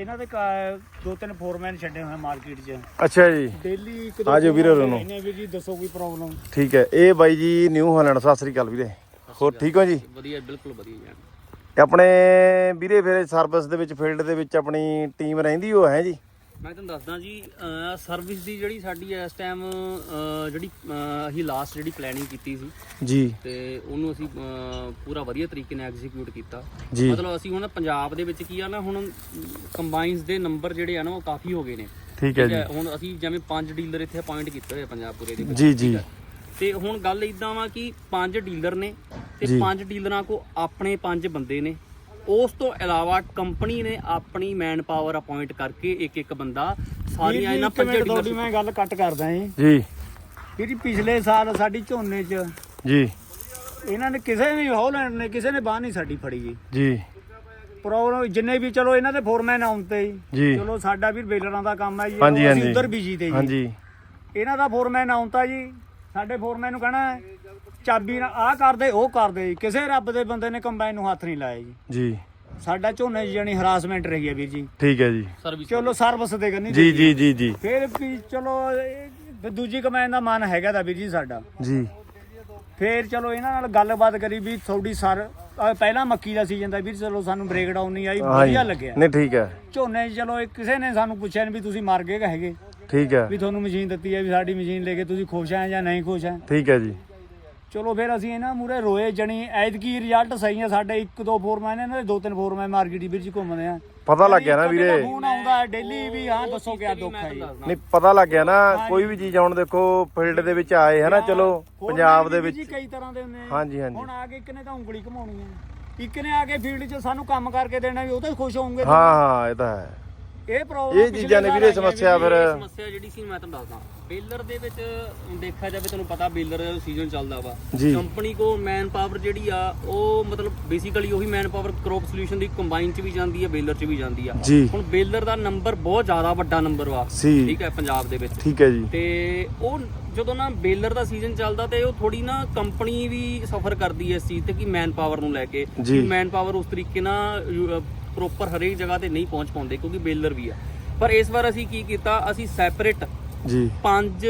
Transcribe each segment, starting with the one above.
ਇਹਨਾਂ ਦੇ ਕਾ- ਦੋ ਤਿੰਨ ਫੋਰਮੈਨ ਛੱਡੇ ਹੋਏ ਮਾਰਕੀਟ 'ਚ। ਅੱਛਾ ਜੀ। ਡੇਲੀ ਇੱਕ ਦੋ ਆ ਜਾਓ ਵੀਰੇ। ਰਹਿੰਦੇ ਆ ਵੀਰ ਜੀ ਦੱਸੋ ਕੋਈ ਪ੍ਰੋਬਲਮ ਠੀਕ ਹੈ। ਇਹ ਬਾਈ ਜੀ ਨਿਊ ਹਾਲੈਂਡ ਸਤਿ ਸ੍ਰੀ ਅਕਾਲ ਵੀਰੇ। ਹੋਰ ਠੀਕ ਹੋ ਜੀ? ਵਧੀਆ ਬਿਲਕੁਲ ਵਧੀਆ ਜਾਨ ਤੇ ਆਪਣੇ ਵੀਰੇ ਫਿਰ ਸਰਵਿਸ ਦੇ ਵਿੱਚ ਫੀਲਡ ਦੇ ਵਿੱਚ ਆਪਣੀ ਟੀਮ ਰਹਿੰਦੀ ਹੋ ਹੈ ਜੀ? ਮੈਂ ਤੁਹਾਨੂੰ ਦੱਸਦਾ ਜੀ ਸਰਵਿਸ ਦੀ ਜਿਹੜੀ ਸਾਡੀ ਇਸ ਟਾਈਮ ਜਿਹੜੀ ਅਸੀਂ ਲਾਸਟ ਜਿਹੜੀ ਪਲੈਨਿੰਗ ਕੀਤੀ ਸੀ ਜੀ। ਤੇ ਉਹਨੂੰ ਅਸੀਂ ਪੂਰਾ ਵਧੀਆ ਤਰੀਕੇ ਨਾਲ ਐਗਜ਼ੀਕਿਊਟ ਕੀਤਾ। ਮਤਲਬ ਅਸੀਂ ਹੁਣ ਪੰਜਾਬ ਦੇ ਵਿੱਚ ਕੀ ਆ ਨਾ ਹੁਣ ਕੰਬਾਈਨਸ ਦੇ ਨੰਬਰ ਜਿਹੜੇ ਆ ਨਾ ਉਹ ਕਾਫੀ ਹੋ ਗਏ ਨੇ। ਠੀਕ ਹੈ ਜੀ। ਹੁਣ ਅਸੀਂ ਜਿਵੇਂ ਪੰਜ ਡੀਲਰ ਇੱਥੇ ਅਪਾਇੰਟ ਕੀਤੇ ਹੋਏ ਪੰਜਾਬ ਪੂਰੇ ਦੇ ਵਿੱਚ। ਜੀ ਜੀ। ਤੇ ਹੁਣ ਗੱਲ ਇਦਾਂ ਵਾ ਕਿ ਪੰਜ ਡੀਲਰ ਨੇ ਤੇ। ਪੰਜ ਡੀਲਰਾਂ ਕੋ ਆਪਣੇ ਪੰਜ ਬੰਦੇ ਨੇ। ਉਸ ਤੋਂ ਇਲਾਵਾ ਕੰਪਨੀ ਨੇ ਆਪਣੀ ਮੈਨ ਪਾਵਰ ਅਪਾਇੰਟ ਕਰਕੇ ਇੱਕ ਇੱਕ ਬੰਦਾ ਸਾਰੀਆਂ ਇਹਨਾਂ ਪੰਜ ਤੁਹਾਡੀ ਡੀਲਰ ਮੈਂ ਗੱਲ ਕੱਟ ਕਰਦਾ ਜੀ। ਜੀ। ਪਿਛਲੇ ਸਾਲ ਸਾਡੀ ਝੋਨੇ 'ਚ ਜੀ। ਇਹਨਾਂ ਨੇ ਕਿਸੇ ਨੇ ਹੌਲੈਂਡ ਨੇ ਕਿਸੇ ਨੇ ਬਾਹ ਨਹੀਂ ਸਾਡੀ ਫੜੀ ਜੀ। ਜੀ। ਪ੍ਰੋਬਲਮ ਜਿੰਨੇ ਵੀ ਚਲੋ ਇਹਨਾਂ ਦੇ ਫੋਰਮੈਨ ਆਉਂਦੇ ਜੀ। ਜੀ। ਚਲੋ ਸਾਡਾ ਵੀ ਬੇਲਰਾਂ ਦਾ ਕੰਮ ਹੈ ਜੀ ਹਾਂਜੀ, ਅਸੀਂ ਹਾਂਜੀ। ਉਧਰ ਬੀਜੀ ਤੇ ਜੀ। ਹਾਂਜੀ। ਇਹਨਾਂ ਦਾ ਫੋਰਮੈਨ ਆਉਂਦਾ ਜੀ ਸਾਡੇ ਫੋਰਮੈਨ ਨੂੰ ਕਹਣਾ ਚਾਬੀ ਨਾਲ ਆਹ ਕਰਦੇ ਉਹ ਕਰਦੇ ਜੀ। ਕਿਸੇ ਰੱਬ ਦੇ ਬੰਦੇ ਨੇ ਕੰਬਾਈਨ ਨੂੰ ਹੱਥ ਨਹੀਂ ਲਾਇਆ ਜੀ। ਜੀ। ਸਾਡਾ ਝੋਨੇ 'ਚ ਜਾਨੀ ਹਰਾਸਮੈਂਟ ਰਹੀ ਹੈ ਵੀਰ ਜੀ। ਠੀਕ ਹੈ ਜੀ। ਸਰਵਿਸ ਚਲੋ ਸਰਵਿਸ ਦੇ ਕਰਨੀ ਜੀ ਜੀ ਜੀ ਜੀ। ਫਿਰ ਵੀ ਚਲੋ ਇਹ ਦੂਜੀ ਕਮਾਈਨ ਦਾ ਮਨ ਹੈਗਾ ਦਾ ਵੀਰ ਜੀ ਸਾਡਾ। ਜੀ। ਫਿਰ ਚਲੋ ਇਹਨਾਂ ਨਾਲ ਗੱਲਬਾਤ ਕਰੀ ਵੀ ਤੁਹਾਡੀ ਸਰ ਪਹਿਲਾਂ ਮੱਕੀ ਦਾ ਸੀਜ਼ਨ ਦਾ ਵੀਰ ਚਲੋ ਸਾਨੂੰ ਬ੍ਰੇਕਡਾਊਨ ਨਹੀਂ ਆਈ। ਵਧੀਆ ਲੱਗਿਆ। ਨਹੀਂ ਠੀਕ ਹੈ। ਝੋਨੇ 'ਚ ਚਲੋ ਕਿਸੇ ਨੇ ਸਾਨੂੰ ਪੁੱਛਿਆ ਨਹੀਂ ਵੀ ਤੁਸੀਂ ਮਰ ਗਏ ਹੈਗੇ। ਠੀਕ ਹੈ। ਵੀ ਤੁਹਾਨੂੰ ਮਸ਼ੀਨ ਦਿੱਤੀ ਹੈ ਵੀ ਸਾਡੀ ਮਸ਼ੀਨ ਲੈ ਕੇ ਤੁਸੀਂ ਖੁਸ਼ ਆ ਜਾਂ ਨਹੀਂ ਖੁਸ਼ ਆ ਠੀਕ ਹੈ ਜੀ। ਚਲੋ ਫਿਰ ਅਸੀਂ ਇਹਨਾਂ ਮੂਰੇ ਰੋਏ ਜਣੀ ਐਤਕੀ ਰਿਜ਼ਲਟ ਸਹੀ ਆ ਸਾਡੇ ਇੱਕ ਦੋ ਫੋਰਮੈਨ ਇਹਨਾਂ ਦੇ ਦੋ ਤਿੰਨ ਫੋਰਮੈਨ ਮਾਰਕੀਟ ਵਿੱਚ ਹੀ ਘੁੰਮਦੇ ਆ। ਪਤਾ ਲੱਗ ਗਿਆ ਨਾ ਵੀਰੇ। ਫੋਨ ਆਉਂਦਾ ਹੈ ਡੇਲੀ ਵੀ ਹਾਂ ਦੱਸੋ ਕਿਆ ਦੁੱਖ ਹੈ ਜੀ। ਨਹੀਂ ਪਤਾ ਲੱਗ ਗਿਆ ਨਾ ਕੋਈ ਵੀ ਚੀਜ਼ ਹੁਣ ਦੇਖੋ ਫੀਲਡ ਦੇ ਵਿੱਚ ਆਏ ਹੈ ਨਾ ਚਲੋ ਪੰਜਾਬ ਦੇ ਵਿੱਚ ਜੀ ਕਈ ਤਰ੍ਹਾਂ ਦੇ ਹੁੰਦੇ ਆ ਹਾਂਜੀ ਹਾਂਜੀ। ਹੁਣ ਆ ਕੇ ਇੱਕ ਨੇ ਤਾਂ ਉਂਗਲੀ ਘਮਾਉਣੀ ਹੈ। ਇੱਕ ਨੇ ਆ ਕੇ ਫੀਲਡ 'ਚ ਸਾਨੂੰ ਕੰਮ ਕਰਕੇ ਦੇਣਾ ਵੀ ਉਹ ਤਾਂ ਖੁਸ਼ ਹੋਣਗੇ। ਹਾਂ ਹਾਂ ਇਹ ਤਾਂ ਹੈ। ਇਹ ਪ੍ਰੋਬਲਮ ਇਹ ਚੀਜ਼ਾਂ ਨੇ ਵੀਰੇ ਸਮੱਸਿਆ ਫਿਰ। ਸਮੱਸਿਆ ਜਿਹੜੀ ਸੀ ਮੈਂ ਤੁਹਾਨੂੰ ਦੱਸਦਾ। ਬੇਲਰ ਦੇ ਵਿੱਚ ਦੇਖਿਆ ਜਾਵੇ ਤੁਹਾਨੂੰ ਪਤਾ ਬੇਲਰ ਦਾ ਸੀਜ਼ਨ ਚੱਲਦਾ ਵਾ। ਕੰਪਨੀ ਕੋ ਮੈਨ ਪਾਵਰ ਜਿਹੜੀ ਆ ਉਹ ਮਤਲਬ ਬੇਸਿਕਲੀ ਉਹੀ ਮੈਨ ਪਾਵਰ ਕ੍ਰੌਪ ਸੋਲੂਸ਼ਨ ਦੀ ਕੰਬਾਈਨ ਚ ਵੀ ਜਾਂਦੀ ਆ ਬੇਲਰ ਚ ਵੀ ਜਾਂਦੀ ਆ। ਹੁਣ ਬੇਲਰ ਦਾ ਨੰਬਰ ਬਹੁਤ ਜ਼ਿਆਦਾ ਵੱਡਾ ਨੰਬਰ ਵਾ। ਠੀਕ ਹੈ ਪੰਜਾਬ ਦੇ ਵਿੱਚ। ਠੀਕ ਹੈ ਜੀ। ਤੇ ਉਹ ਜਦੋਂ ਨਾ ਬੇਲਰ ਦਾ ਸੀਜ਼ਨ ਚੱਲਦਾ ਤੇ ਉਹ ਥੋੜੀ ਨਾ ਕੰਪਨੀ ਵੀ ਸਫਰ ਕਰਦੀ ਹੈ ਇਸ ਚੀਜ਼ ਤੇ ਕਿ ਮੈਨ ਪਾਵਰ ਨੂੰ ਲੈ ਕੇ। ਮੈਨ ਪਾਵਰ ਉਸ ਤਰੀਕੇ ਨਾਲ ਪ੍ਰੋਪਰ ਹਰੇਕ ਜਗ੍ਹਾ ਤੇ ਨਹੀਂ ਪਹੁੰਚ ਪਾਉਂਦੇ ਕਿਉਂਕਿ ਬੇਲਰ ਵੀ ਆ। ਪਰ ਇਸ ਵਾਰ ਅਸੀਂ ਕੀ ਕੀਤਾ ਅਸੀਂ ਸੈਪਰੇਟ ਜੀ। ਪੰਜ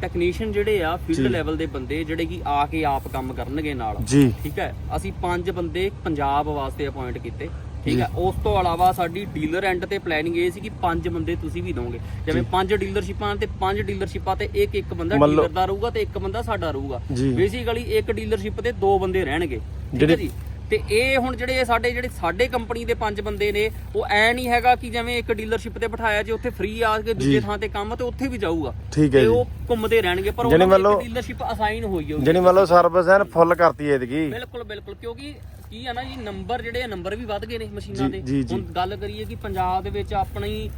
ਟੈਕਨੀਸ਼ੀਅਨ ਜਿਹੜੇ ਆ ਫੀਲਡ। ਲੈਵਲ ਦੇ ਬੰਦੇ ਜਿਹੜੇ ਕਿ ਆ ਕੇ ਆਪ ਕੰਮ ਕਰਨਗੇ ਨਾਲ। ਠੀਕ ਹੈ? ਅਸੀਂ ਪੰਜ ਬੰਦੇ ਪੰਜਾਬ ਵਾਸਤੇ ਅਪਾਇੰਟ ਕੀਤੇ। ਠੀਕ ਹੈ? ਉਸ ਤੋਂ ਇਲਾਵਾ ਸਾਡੀ ਡੀਲਰ ਐਂਡ ਤੇ ਪਲੈਨਿੰਗ ਇਹ ਸੀ ਕਿ ਪੰਜ ਬੰਦੇ ਤੁਸੀਂ ਵੀ ਦੋਗੇ। ਜਿਵੇਂ ਪੰਜ ਡੀਲਰਸ਼ਿਪਾਂ ਤੇ ਪੰਜ ਡੀਲਰਸ਼ਿਪਾਂ ਤੇ ਇੱਕ ਇੱਕ ਬੰਦਾ ਡੀਲਰ ਦਾ ਰਹੂਗਾ ਤੇ ਇੱਕ ਬੰਦਾ ਸਾਡਾ ਰਹੂਗਾ। ਬੇਸਿਕਲੀ ਇੱਕ ਡੀਲਰਸ਼ਿਪ ਤੇ ਦੋ ਬੰਦੇ ਰਹਿਣਗੇ। ਠੀਕ ਹੈ ਜੀ? ਤੇ ਇਹ ਹੁਣ ਜਿਹੜੇ ਸਾਡੇ ਜਿਹੜੇ ਸਾਡੇ ਕੰਪਨੀ ਦੇ ਪੰਜ ਬੰਦੇ ਨੇ ਉਹ ਐ ਨਹੀਂ ਹੈਗਾ ਕਿ ਜਿਵੇਂ ਇੱਕ ਡੀਲਰਸ਼ਿਪ ਤੇ ਬਿਠਾਇਆ ਜੇ ਉੱਥੇ ਫ੍ਰੀ ਆ ਕੇ ਦੂਜੇ। ਥਾਂ ਤੇ ਕੰਮ ਤੇ ਉੱਥੇ ਵੀ ਜਾਊਗਾ। ਠੀਕ ਹੈ ਤੇ ਉਹ ਘੁੰਮਦੇ ਰਹਿਣਗੇ ਪਰ ਉਹਨਾਂ ਨੂੰ ਡੀਲਰਸ਼ਿਪ ਅਸਾਈਨ ਹੋਈ ਹੋਊਗੀ ਮੰਨ ਲਓ ਸਰਵਿਸ ਐਨ ਫੁੱਲ ਕਰਤੀ ਐਤਕੀ ਬਿਲਕੁਲ ਬਿਲਕੁਲ ਕਿਉਂਕਿ ਕੀ ਆ ਨਾ ਜੀ ਨੰਬਰ ਜਿਹੜੇ ਆ ਨੰਬਰ ਵੀ ਵੱਧ ਗਏ ਨੇ ਮਸ਼ੀਨਾਂ ਦੇ। ਹੁਣ ਗੱਲ ਕਰੀਏ ਕਿ ਪੰਜਾਬ ਦੇ ਵਿੱਚ ਆਪਣੀ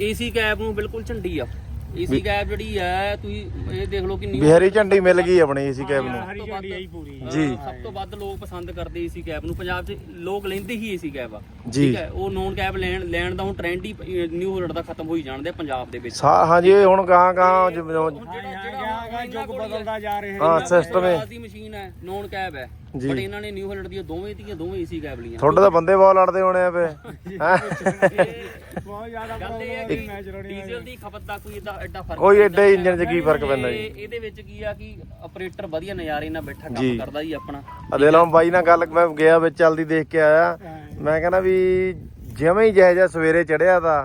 ਏਸੀ ਕੈਬ ਨੂੰ ਬਿਲਕੁਲ ਝੰਡੀ ਆ। ਏਸੀ ਕੈਬ ਜਿਹੜੀ ਹੈ ਤੁਸੀਂ ਇਹ ਦੇਖ ਲਓ ਕਿ ਨਿਊ ਬਿਹਾਰੀ ਝੰਡੀ ਮਿਲ ਗਈ ਆਪਣੀ ਏਸੀ ਕੈਬ ਨੂੰ। ਹਰੀ ਝੰਡੀ ਆਈ ਪੂਰੀ। ਜੀ। ਸਭ ਤੋਂ ਵੱਧ ਲੋਕ ਪਸੰਦ ਕਰਦੇ ਏਸੀ ਕੈਬ ਨੂੰ। ਪੰਜਾਬ 'ਚ ਲੋਕ ਲੈਂਦੇ ਹੀ ਏਸੀ ਕੈਬ ਆ। ਜੀ। ਠੀਕ ਹੈ ਉਹ ਨੋਨ ਕੈਬ ਲੈਣ ਲੈਣ ਦਾ ਹੁਣ ਟ੍ਰੈਂਡ ਹੀ ਨਿਊ ਹੋਲਡ ਦਾ ਖਤਮ ਹੋਈ ਜਾਣਦੇ ਪੰਜਾਬ ਦੇ ਵਿੱਚ। ਸਾ- ਹਾਂਜੀ ਇਹ ਹੁਣ ਗਾਂ ਗਾਂ ਜਿਵੇਂ- ਹੁਣ ਜਿਹੜਾ ਜਿਹੜਾ। ਬਦਲਦਾ ਜਾ ਰਿਹਾ ਹਾਂ ਹੈ। ਸਿਸਟਮ ਹੈ ਦੀ ਮਸ਼ੀਨ ਹੈ ਨੋਨ ਕੈਬ ਹੈ। ਜੀ। ਬਟ ਇਹਨਾਂ ਨੇ ਨਿਊ ਹੋਲਡ ਦੀਆਂ ਦੋਵੇਂ ਦੀਆਂ ਦੋਵੇਂ ਏਸੀ ਕੈਬ ਲੀਆਂ ਤੁਹਾਡੇ ਤਾਂ ਬੰਦੇ ਬਹੁਤ ਲੜਦੇ ਹੋਣੇ ਆ ਫੇ। ਬਹੁਤ ਜ਼ਿਆਦਾ ਗੱਲ ਇਹ ਹੈ ਪ੍ਰੋਬਲਮ ਮੈਚ ਰੋਣੀ ਡੀਜ਼ਲ ਦੀ ਖਪਤ ਦਾ ਕੋਈ ਏਡਾ ਐਡਾ ਫ਼ਰਕ ਕੋਈ ਨਹੀਂ ਐਡਾ ਪੈਂਦਾ। ਇੰਜਨ 'ਚ ਕੀ ਫ਼ਰਕ ਪੈਂਦਾ ਜੀ? ਇਹ- ਇਹਦੇ ਵਿੱਚ ਕੀ ਆ ਕਿ ਆਪਰੇਟਰ ਵਧੀਆ ਨਜ਼ਾਰੇ ਨਾਲ ਬੈਠਾ ਜੀ। ਕੰਮ ਕਰਦਾ ਜੀ ਆਪਣਾ। ਆ ਦੇ ਲਓ ਬਾਈ ਨਾਲ ਗੱਲ ਮੈਂ ਗਿਆ ਵਿੱਚ ਚੱਲਦੀ ਦੇਖ ਕੇ ਆਇਆ। ਮੈਂ ਕਹਿੰਦਾ ਵੀ ਜਿਵੇਂ ਹੀ ਜਿਹੋ ਜਿਹਾ ਸਵੇਰੇ ਚੜਿਆ ਤਾਂ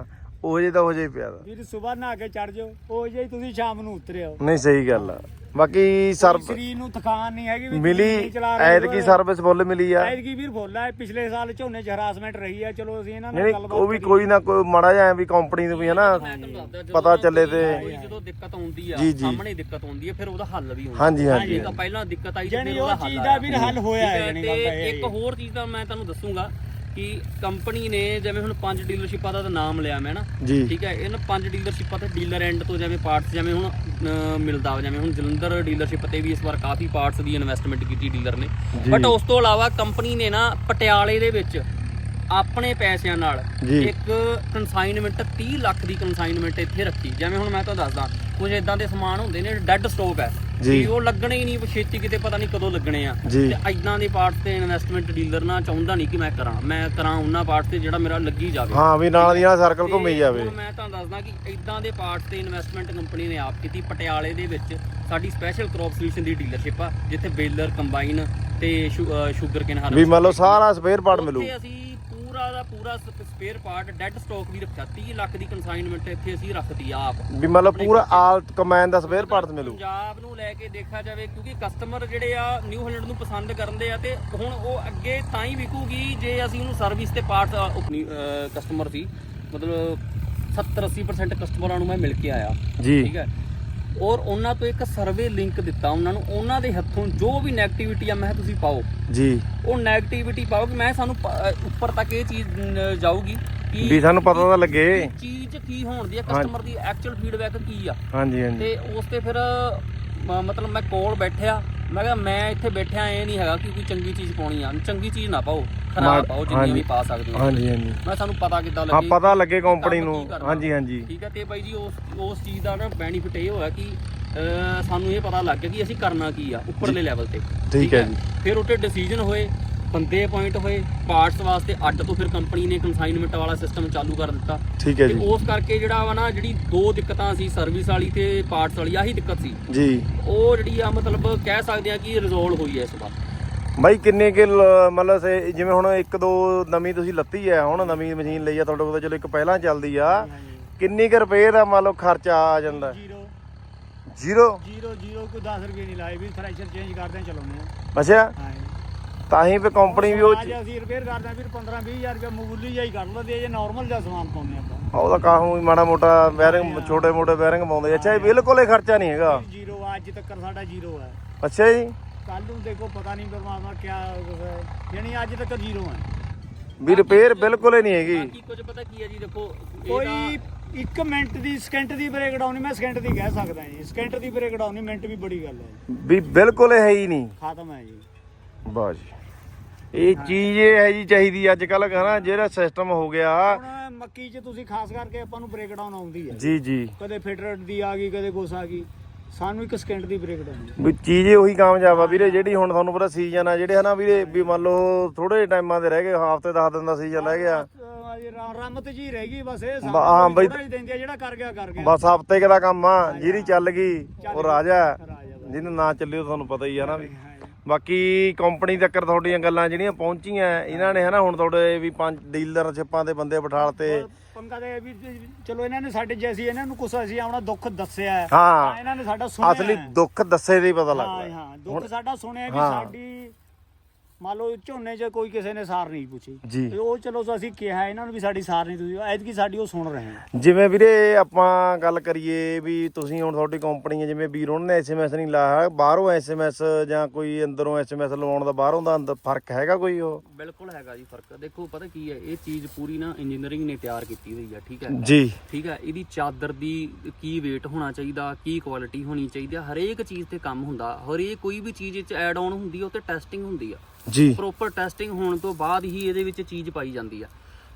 ਉਹ ਜੇ ਤਾਂ ਉਹ ਜੇ ਪਿਆ ਦਾ ਵੀਰ ਸਵੇਰ ਨਹਾ ਕੇ ਚੜ ਜਾਓ ਉਹ ਜੇ ਤੁਸੀਂ ਸ਼ਾਮ ਨੂੰ ਉਤਰਿਓ ਨਹੀਂ ਸਹੀ ਗੱਲ ਆ। ਬਾਕੀ ਸਰਵ ਸਰੀਰ ਨੂੰ ਥਕਾਨ ਨਹੀਂ ਹੈਗੀ ਵੀ ਮਿਲੀ ਤੁਸੀਂ ਚਲਾ ਰਹੇ ਹੋ। ਐਤਕੀ ਸਰਵਿਸ ਫੁੱਲ ਮਿਲੀ ਆ। ਐਤਕੀ ਵੀਰ ਬੋਲਾ ਹੈ ਪਿਛਲੇ ਸਾਲ ਝੋਨੇ 'ਚ ਹਰਾਸਮੈਂਟ ਰਹੀ ਹੈ ਚਲੋ ਅਸੀਂ ਇਹਨਾਂ ਨਾਲ ਨਹੀਂ ਗੱਲਬਾਤ ਉਹ ਵੀ ਕੋਈ ਨਾ ਕੋਈ ਮਾੜਾ ਜਿਹਾ ਐਂ ਵੀ ਕੰਪਨੀ ਨੂੰ ਵੀ ਹਨਾ ਪਤਾ ਚੱਲੇ ਤੇ। ਕੋਈ ਜਦੋਂ ਦਿੱਕਤ ਆਉਂਦੀ ਆ ਜੀ, ਜੀ। ਸਾਹਮਣੇ ਦਿੱਕਤ ਆਉਂਦੀ ਆ ਫਿਰ ਉਹਦਾ ਹੱਲ ਵੀ ਹੁੰਦਾ। ਹਾਂਜੀ ਹਾਂਜੀ ਆ ਪਹਿਲਾਂ ਦਿੱਕਤ ਆਈ ਤੇ ਜਾਣੀ ਫਿਰ ਉਹ ਉਹਦਾ ਹੱਲ ਚੀਜ਼ ਦਾ ਆਇਆ। ਵੀਰ ਹੱਲ ਹੋਇਆ ਹੈ ਠੀਕ ਜਾਣੀ ਗੱਲ ਤਾਂ ਤੇ ਇਹ ਇੱਕ ਹੋਰ ਚੀਜ਼ ਦਾ ਮੈਂ ਤੁਹਾਨੂੰ ਦੱਸੂਗਾ ਕਿ ਕੰਪਨੀ ਨੇ ਜਿਵੇਂ ਹੁਣ ਪੰਜ ਡੀਲਰਸ਼ਿਪਾਂ ਦਾ ਤਾਂ ਨਾਮ ਲਿਆ ਮੈਂ ਨਾ ਠੀਕ ਹੈ ਇਹਨਾਂ ਪੰਜ ਡੀਲਰਸ਼ਿਪਾਂ ਤੇ ਡੀਲਰ ਐਂਡ ਤੋਂ ਜਿਵੇਂ ਪਾਰਟਸ ਜਿਵੇਂ ਹੁਣ ਮਿਲਦਾ ਜਿਵੇਂ ਹੁਣ ਜਲੰਧਰ ਡੀਲਰਸ਼ਿਪ ਤੇ ਵੀ ਇਸ ਵਾਰ ਕਾਫੀ ਪਾਰਟਸ ਦੀ ਇਨਵੈਸਟਮੈਂਟ ਕੀਤੀ ਡੀਲਰ ਨੇ। ਬਟ ਉਸ ਤੋਂ ਇਲਾਵਾ ਕੰਪਨੀ ਨੇ ਨਾ ਪਟਿਆਲੇ ਦੇ ਵਿੱਚ ਆਪਣੇ ਪੈਸਿਆਂ ਨਾਲ। ਇੱਕ ਕਨਸਾਈਨਮੈਂਟ 30 ਲੱਖ ਦੀ ਕਨਸਾਈਨਮੈਂਟ ਇੱਥੇ ਰੱਖੀ ਜਿਵੇਂ ਹੁਣ ਮੈਂ ਤੁਹਾਨੂੰ ਦੱਸਦਾ ਕੁਝ ਇਦਾਂ ਦੇ ਸਮਾਨ ਹੁੰਦੇ ਨੇ ਡੈੱਡ ਸਟਾਕ ਹੈ ਜੀ। ਵੀ ਉਹ ਲੱਗਣੇ ਹੀ ਨਹੀਂ ਛੇਤੀ ਕਿਤੇ ਪਤਾ ਨਹੀਂ ਕਦੋਂ ਲੱਗਣੇ ਆ। ਜੀ। ਤੇ ਇਦਾਂ ਦੇ ਪਾਰਟਸ ਤੇ ਇਨਵੈਸਟਮੈਂਟ ਡੀਲਰ ਨਾ ਚਾਹੁੰਦਾ ਨਹੀਂ ਕਿ ਮੈਂ ਕਰਾਂ। ਮੈਂ ਕਰਾਂ ਉਹਨਾਂ ਪਾਰਟਸ ਤੇ ਜਿਹੜਾ ਮੇਰਾ ਲੱਗੀ ਜਾਵੇ। ਹਾਂ ਵੀ ਨਾਲ ਦੀ ਨਾਲ ਸਰਕਲ ਤੇ ਘੁੰਮੀ ਜਾਵੇ। ਹੁਣ ਮੈਂ ਤੁਹਾਨੂੰ ਦੱਸਦਾ ਕਿ ਇਦਾਂ ਦੇ ਪਾਰਟਸ ਤੇ ਇਨਵੈਸਟਮੈਂਟ ਕੰਪਨੀ ਨੇ ਆਪ ਕੀਤੀ। ਪਟਿਆਲੇ ਦੇ ਵਿੱਚ ਸਾਡੀ ਸਪੈਸ਼ਲ ਕ੍ਰੌਪ ਸੋਲੂਸ਼ਨ ਦੀ ਡੀਲਰਸ਼ਿਪ ਆ ਜਿੱਥੇ ਬੇਲਰ ਕੰਬਾਈਨ ਤੇ ਸ਼ੂਗਰ ਕੇਨ ਹਾਰਵੈਸਟ ਵੀ ਮੰਨ ਲਓ ਸਾਰਾ ਸਪੇਅਰ ਪਾਰਟ ਮਿਲੂ। ਅਸੀਂ ਦਾ ਪੂਰਾ ਸਪੇਅਰ ਪਾਰਟ ਡੈੱਡ ਸਟਾਕ ਵੀ ਰੱਖਿਆ। 30 ਲੱਖ ਦੀ ਕਨਸਾਈਨਮੈਂਟ ਇੱਥੇ ਅਸੀਂ ਰੱਖਤੀ ਆ ਆਪ। ਵੀ ਮੰਨ ਲਓ ਪੂਰਾ ਆਲ ਕਮੈਨ ਦਾ ਸਪੇਅਰ ਪਾਰਟ ਮਿਲੂ। ਪੰਜਾਬ ਨੂੰ ਲੈ ਕੇ ਦੇਖਿਆ ਜਾਵੇ ਕਿਉਂਕਿ ਕਸਟਮਰ ਜਿਹੜੇ ਆ ਨਿਊ ਹਾਲੈਂਡ ਨੂੰ ਪਸੰਦ ਕਰਦੇ ਆ ਤੇ ਹੁਣ ਉਹ ਅੱਗੇ ਤਾਂ ਹੀ ਵਿਕੂਗੀ ਜੇ ਅਸੀਂ ਉਹਨੂੰ ਸਰਵਿਸ ਤੇ ਪਾਰਟ ਕਸਟਮਰ ਸੀ। ਮਤਲਬ 70 80% ਕਸਟਮਰਾਂ ਨੂੰ ਮੈਂ ਮਿਲ ਕੇ ਆਇਆ। ਜੀ। ਠੀਕ ਹੈ। ਔਰ ਉਹਨਾਂ ਤੋਂ ਇੱਕ ਸਰਵੇ ਲਿੰਕ ਦਿੱਤਾ ਉਹਨਾਂ ਨੂੰ ਉਹਨਾਂ ਦੇ ਹੱਥੋਂ ਜੋ ਵੀ 네ਗੇਟਿਵਿਟੀ ਆ ਮੈਂ ਕਿਹਾ ਤੁਸੀਂ ਪਾਓ। ਜੀ। ਉਹ 네ਗੇਟਿਵਿਟੀ ਪਾਓ ਕਿ ਮੈਂ ਸਾਨੂੰ ਪ- ਉੱਪਰ ਤੱਕ ਇਹ ਚੀਜ਼ ਜਾਊਗੀ ਕਿ ਵੀ ਸਾਨੂੰ ਪਤਾ ਤਾਂ ਲੱਗੇ। ਕਿ ਚੀਜ਼ ਕੀ ਹੋਣ ਦੀ ਆ ਕਸਟਮਰ ਦੀ ਐਕਚੁਅਲ ਫੀਡਬੈਕ ਕੀ ਆ। ਹਾਂਜੀ ਹਾਂਜੀ। ਤੇ ਉਸ ਤੇ ਫਿਰ ਮ- ਮਤਲਬ ਮੈਂ ਕੋਲ ਬੈਠਿਆ ਮੈਂ ਕਿਹਾ ਮੈਂ ਇੱਥੇ ਬੈਠਿਆ ਇਹ ਨਹੀਂ ਹੈਗਾ ਕਿ ਕੋਈ ਚੰਗੀ ਚੀਜ਼ ਪਾਉਣੀ ਆ। ਚੰਗੀ ਚੀਜ਼ ਨਾ ਪਾਓ ਖਰਾਬ ਪਾਓ ਜਿੰਨੀਆਂ ਵੀ। ਪਾ ਸਕਦੇ ਹੋ। ਹਾਂਜੀ ਹਾਂਜੀ। ਮੈਂ ਸਾਨੂੰ ਪਤਾ ਕਿੱਦਾਂ ਹਾਂ ਲੱਗੇ ਪਤਾ ਲੱਗੇ ਕੰਪਨੀ ਨੂੰ। ਹਾਂਜੀ ਹਾਂਜੀ। ਠੀਕ ਹੈ ਤੇ ਬਾਈ ਜੀ ਉਸ ਉਸ ਚੀਜ਼ ਦਾ ਨਾ ਬੈਨੀਫਿਟ ਇਹ ਹੋਇਆ ਕਿ ਸਾਨੂੰ ਇਹ ਪਤਾ ਲੱਗ ਗਿਆ ਕਿ ਅਸੀਂ ਕਰਨਾ ਕੀ ਆ ਉੱਪਰਲੇ ਲੈਵਲ ਤੇ। ਠੀਕ ਹੈ ਜੀ। ਫਿਰ ਉੱਤੇ ਡਿਸੀਜਨ ਹੋਏ। ਬੰਦੇ ਅਪਾਇੰਟ ਹੋਏ ਪਾਰਟਸ ਵਾਸਤੇ ਅੱਡ ਤੋਂ ਫਿਰ ਕੰਪਨੀ ਨੇ ਕਨਸਾਈਨਮੈਂਟ ਵਾਲਾ ਸਿਸਟਮ ਚਾਲੂ ਕਰ ਦਿੱਤਾ। ਠੀਕ ਹੈ ਤੇ ਜੀ। ਉਸ ਕਰਕੇ ਜਿਹੜਾ ਵਾ ਨਾ ਜਿਹੜੀ ਦੋ ਦਿੱਕਤਾਂ ਸੀ ਸਰਵਿਸ ਵਾਲੀ ਤੇ ਪਾਰਟਸ ਵਾਲੀ ਆਹੀ ਦਿੱਕਤ ਸੀ। ਜੀ। ਉਹ ਜਿਹੜੀ ਆ ਮਤਲਬ ਕਹਿ ਸਕਦੇ ਆ ਕਿ ਰਿਜ਼ੋਲਵ ਹੋਈ ਹੈ ਇਸ ਵਾਰ। ਬਾਈ ਕਿੰਨੇ ਕਿ ਮਤਲਬ ਜਿਵੇਂ ਹੁਣ ਇੱਕ ਦੋ ਨਵੀਂ ਤੁਸੀਂ ਲੱਤੀ ਹੈ ਹੁਣ ਨਵੀਂ ਮਸ਼ੀਨ ਲਈ ਆ ਤੁਹਾਡੇ ਕੋਲ ਚਲੋ ਇੱਕ ਪਹਿਲਾਂ ਚੱਲਦੀ ਆ। ਕਿੰਨੀ ਕੁ ਰੁਪਏ ਦਾ ਮੰਨ ਲਓ ਖਰਚਾ ਆ ਜਾਂਦਾ? ਜ਼ੀਰੋ। ਜ਼ੀਰੋ? ਕੋਈ 10 ਰੁਪਏ ਨਹੀਂ ਲਾਏ ਵੀ ਥ੍ਰੈਸ਼ਰ ਚੇਂਜ ਕਰਦੇ ਆ ਚਲਾਉਂਦੇ ਆ। ਅੱਛਾ। ਹਾਂ ਤਾਂ ਹੀ ਫੇ ਕੰਪਨੀ ਵੀ ਉਹ ਅੱਜ ਅਸੀਂ ਰਿਪੇਅਰ ਕਰਦੇ ਆ ਫਿਰ 15 20000 ਰੁਪਏ ਮਗੂਲੀ ਜਾਈ ਕਰ ਲੈਂਦੇ ਆ ਜੇ ਨਾਰਮਲ ਜਿਹਾ ਸਮਾਨ ਪਾਉਂਦੇ ਆਪਾਂ। ਉਹਦਾ ਕਾਹੂ ਵੀ ਮਾੜਾ ਮੋਟਾ ਬੈਰਿੰਗ ਛੋਟੇ ਮੋਟੇ ਬੈਰਿੰਗ ਪਾਉਂਦੇ ਅੱਛਾ ਇਹ ਬਿਲਕੁਲ ਹੀ ਖਰਚਾ ਨਹੀਂ ਹੈਗਾ। ਜ਼ੀਰੋ ਅੱਜ ਤੱਕ ਸਾਡਾ ਜ਼ੀਰੋ ਹੈ ਅੱਛਾ ਜੀ। ਕੱਲ ਨੂੰ ਦੇਖੋ ਪਤਾ ਨਹੀਂ ਪਰਮਾਤਮਾ ਕਿਆ ਕੁਛ ਹੈ ਯਾਨੀ ਅੱਜ ਤੱਕ ਜ਼ੀਰੋ ਹੈ ਵੀ ਰਿਪੇਅਰ ਬਿਲਕੁਲ ਹੀ ਨਹੀਂ ਹੈਗੀ। ਬਾਕੀ ਕੁਝ ਪਤਾ ਕੀ ਹੈ ਜੀ ਦੇਖੋ ਕੋਈ 1 ਮਿੰਟ ਦੀ ਸਕਿੰਟ ਦੀ ਬ੍ਰੇਕ ਡਾਊਨ ਨਹੀਂ ਮੈਂ ਸਕਿੰਟ ਦੀ ਕਹਿ ਸਕਦਾ ਜੀ। ਸਕਿੰਟ ਦੀ ਬ੍ਰੇਕ ਡਾਊਨ ਨਹੀਂ ਮਿੰਟ ਵੀ ਬੜੀ ਗੱਲ ਹੈ। ਵੀ ਬਿਲਕੁਲ ਹੈ ਹੀ ਨਹੀਂ। ਖਾਤਮ ਹੈ ਜੀ। ਵਾਹ ਜੀ। ਇਹ ਚੀਜ਼ ਇਹ ਹੈ ਜੀ ਚਾਹੀਦੀ ਅੱਜ ਕੱਲ ਹਨਾ ਜਿਹੜਾ ਸਿਸਟਮ ਹੋ ਗਿਆ। ਹੁਣ ਮੱਕੀ 'ਚ ਤੁਸੀਂ ਖਾਸ ਕਰਕੇ ਆਪਾਂ ਨੂੰ ਬ੍ਰੇਕ ਡਾਊਨ ਆਉਂਦੀ ਹੈ। ਜੀ ਜੀ। ਕਦੇ ਫਿਟਰਟ ਦੀ ਆ ਗਈ ਕਦੇ ਕੁਛ ਆ ਗਈ। ਸਾਨੂੰ ਇੱਕ ਸਕਿੰਟ ਦੀ ਬ੍ਰੇਕ ਡਾਊਨ ਵੀ ਚੀਜ਼ ਇਹ ਉਹੀ ਕਾਮਯਾਬ ਆ ਵੀਰੇ ਜਿਹੜੀ ਹੁਣ ਤੁਹਾਨੂੰ ਪਤਾ ਸੀਜ਼ਨ ਆ ਜਿਹੜੇ ਹਨਾ ਵੀਰੇ ਵੀ ਮੰਨ ਲਓ ਥੋੜੇ ਟਾਈਮਾਂ ਦੇ ਰਹਿ ਗਏ ਹਫ਼ਤੇ 10 ਦਿਨ ਦਾ ਸੀਜ਼ਨ ਰਹਿ ਗਿਆ। ਰਮਤ ਜੀ ਰਹਿ ਗਈ ਬਸ ਇਹ ਬ- ਹਾਂ ਬਈ- ਥੋੜਾ ਹੀ ਦਿੰਦੀ ਆ ਜਿਹੜਾ ਕਰ ਗਿਆ ਕਰ ਗਿਆ। ਬਸ ਹਫ਼ਤੇ ਕੁ ਦਾ ਕੰਮ ਆ ਜਿਹੜੀ ਚੱਲ ਗਈ ਉਹ ਰਾਜਾ। ਜਿਹਨੂੰ ਨਾ ਚੱਲਿਓ ਤੁਹਾਨੂੰ ਪਤਾ ਹੀ ਆ ਨਾ ਵੀ। ਬਾਕੀ ਕੰਪਨੀ ਤੱਕ ਤੁਹਾਡੀਆਂ ਗੱਲਾਂ ਜਿਹੜੀਆਂ ਪਹੁੰਚੀਆਂ ਇਹਨਾਂ ਨੇ ਹਨਾ ਹੁਣ ਤੁਹਾਡੇ ਵੀ ਪੰਜ ਡੀਲਰਸ਼ਿਪਾਂ ਦੇ ਬੰਦੇ ਬਿਠਾਲ ਤੇ ਪੰਗਾ ਦੇ ਵੀ ਚਲੋ ਇਹਨਾਂ ਨੇ ਸਾਡੇ ਜੈਸੀ ਇਹਨਾਂ ਨੂੰ ਕੁਛ ਅਸੀਂ ਆਪਣਾ ਦੁੱਖ ਦੱਸਿਆ ਹੈ। ਇਹਨਾਂ ਨੇ ਸਾਡਾ ਸੁਣਿਆ ਅਸਲੀ। ਦੁੱਖ ਦੱਸੇ ਦੇ ਹੀ ਪਤਾ ਲੱਗਦਾ ਹਾਂ ਦੁੱਖ ਸਾਡਾ ਸੁਣਿਆ ਵੀ ਹਾਂ। ਸਾਡੀ ਮੰਨ ਲਓ ਝੋਨੇ 'ਚ ਕੋਈ ਕਿਸੇ ਨੇ ਸਾਰ ਨਹੀਂ ਪੁੱਛੀ। ਜੀ। ਤੇ ਉਹ ਚਲੋ ਅਸੀਂ ਕਿਹਾ ਇਹਨਾਂ ਨੂੰ ਵੀ ਸਾਡੀ ਸਾਰ ਨਹੀਂ ਤੁਸੀਂ ਐਤਕੀ ਸਾਡੀ ਉਹ ਸੁਣ ਰਹੇ ਆ। ਜਿਵੇਂ ਵੀਰੇ ਆਪਾਂ ਗੱਲ ਕਰੀਏ ਵੀ ਤੁਸੀਂ ਹੁਣ ਤੁਹਾਡੀ ਕੰਪਨੀ ਹੈ ਜਿਵੇਂ ਵੀਰ ਉਹਨਾਂ ਨੇ ਐਸਐਮਐਸ ਨਹੀਂ ਲਾਇਆ ਬਾਹਰੋਂ ਐਸਐਮਐਸ ਜਾਂ ਕੋਈ ਅੰਦਰੋਂ ਐਸਐਮਐਸ ਲਵਾਉਣ ਦਾ ਬਾਹਰੋਂ ਦਾ ਅੰਦਰ ਫ਼ਰਕ ਹੈਗਾ ਕੋਈ ਉਹ? ਬਿਲਕੁਲ ਹੈਗਾ ਜੀ ਫ਼ਰਕ। ਦੇਖੋ ਪਤਾ ਕੀ ਹੈ ਇਹ ਚੀਜ਼ ਪੂਰੀ ਨਾ ਇੰਜੀਨੀਅਰਿੰਗ ਨੇ ਤਿਆਰ ਕੀਤੀ ਹੋਈ ਆ ਠੀਕ ਹੈ? ਜੀ। ਠੀਕ ਹੈ ਇਹਦੀ ਚਾਦਰ ਦੀ ਕੀ weight ਹੋਣਾ ਚਾਹੀਦਾ ਕੀ ਕੁਆਲਿਟੀ ਹੋਣੀ ਚਾਹੀਦੀ ਆ ਹਰੇਕ ਚੀਜ਼ ਤੇ ਕੰਮ ਹੁੰਦਾ। ਹਰੇਕ ਕੋਈ ਵੀ ਚੀਜ਼ ਵਿੱਚ ਐਡ ਆਨ ਹੁੰਦੀ ਆ ਉਹ ਤੇ ਟੈਸਟਿੰਗ ਹੁੰਦੀ ਆ। ਜੀ। ਪ੍ਰੋਪਰ ਟੈਸਟਿੰਗ ਹੋਣ ਤੋਂ ਬਾਅਦ ਹੀ ਇਹਦੇ ਵਿੱਚ ਚੀਜ਼ ਪਾਈ ਜਾਂਦੀ ਆ।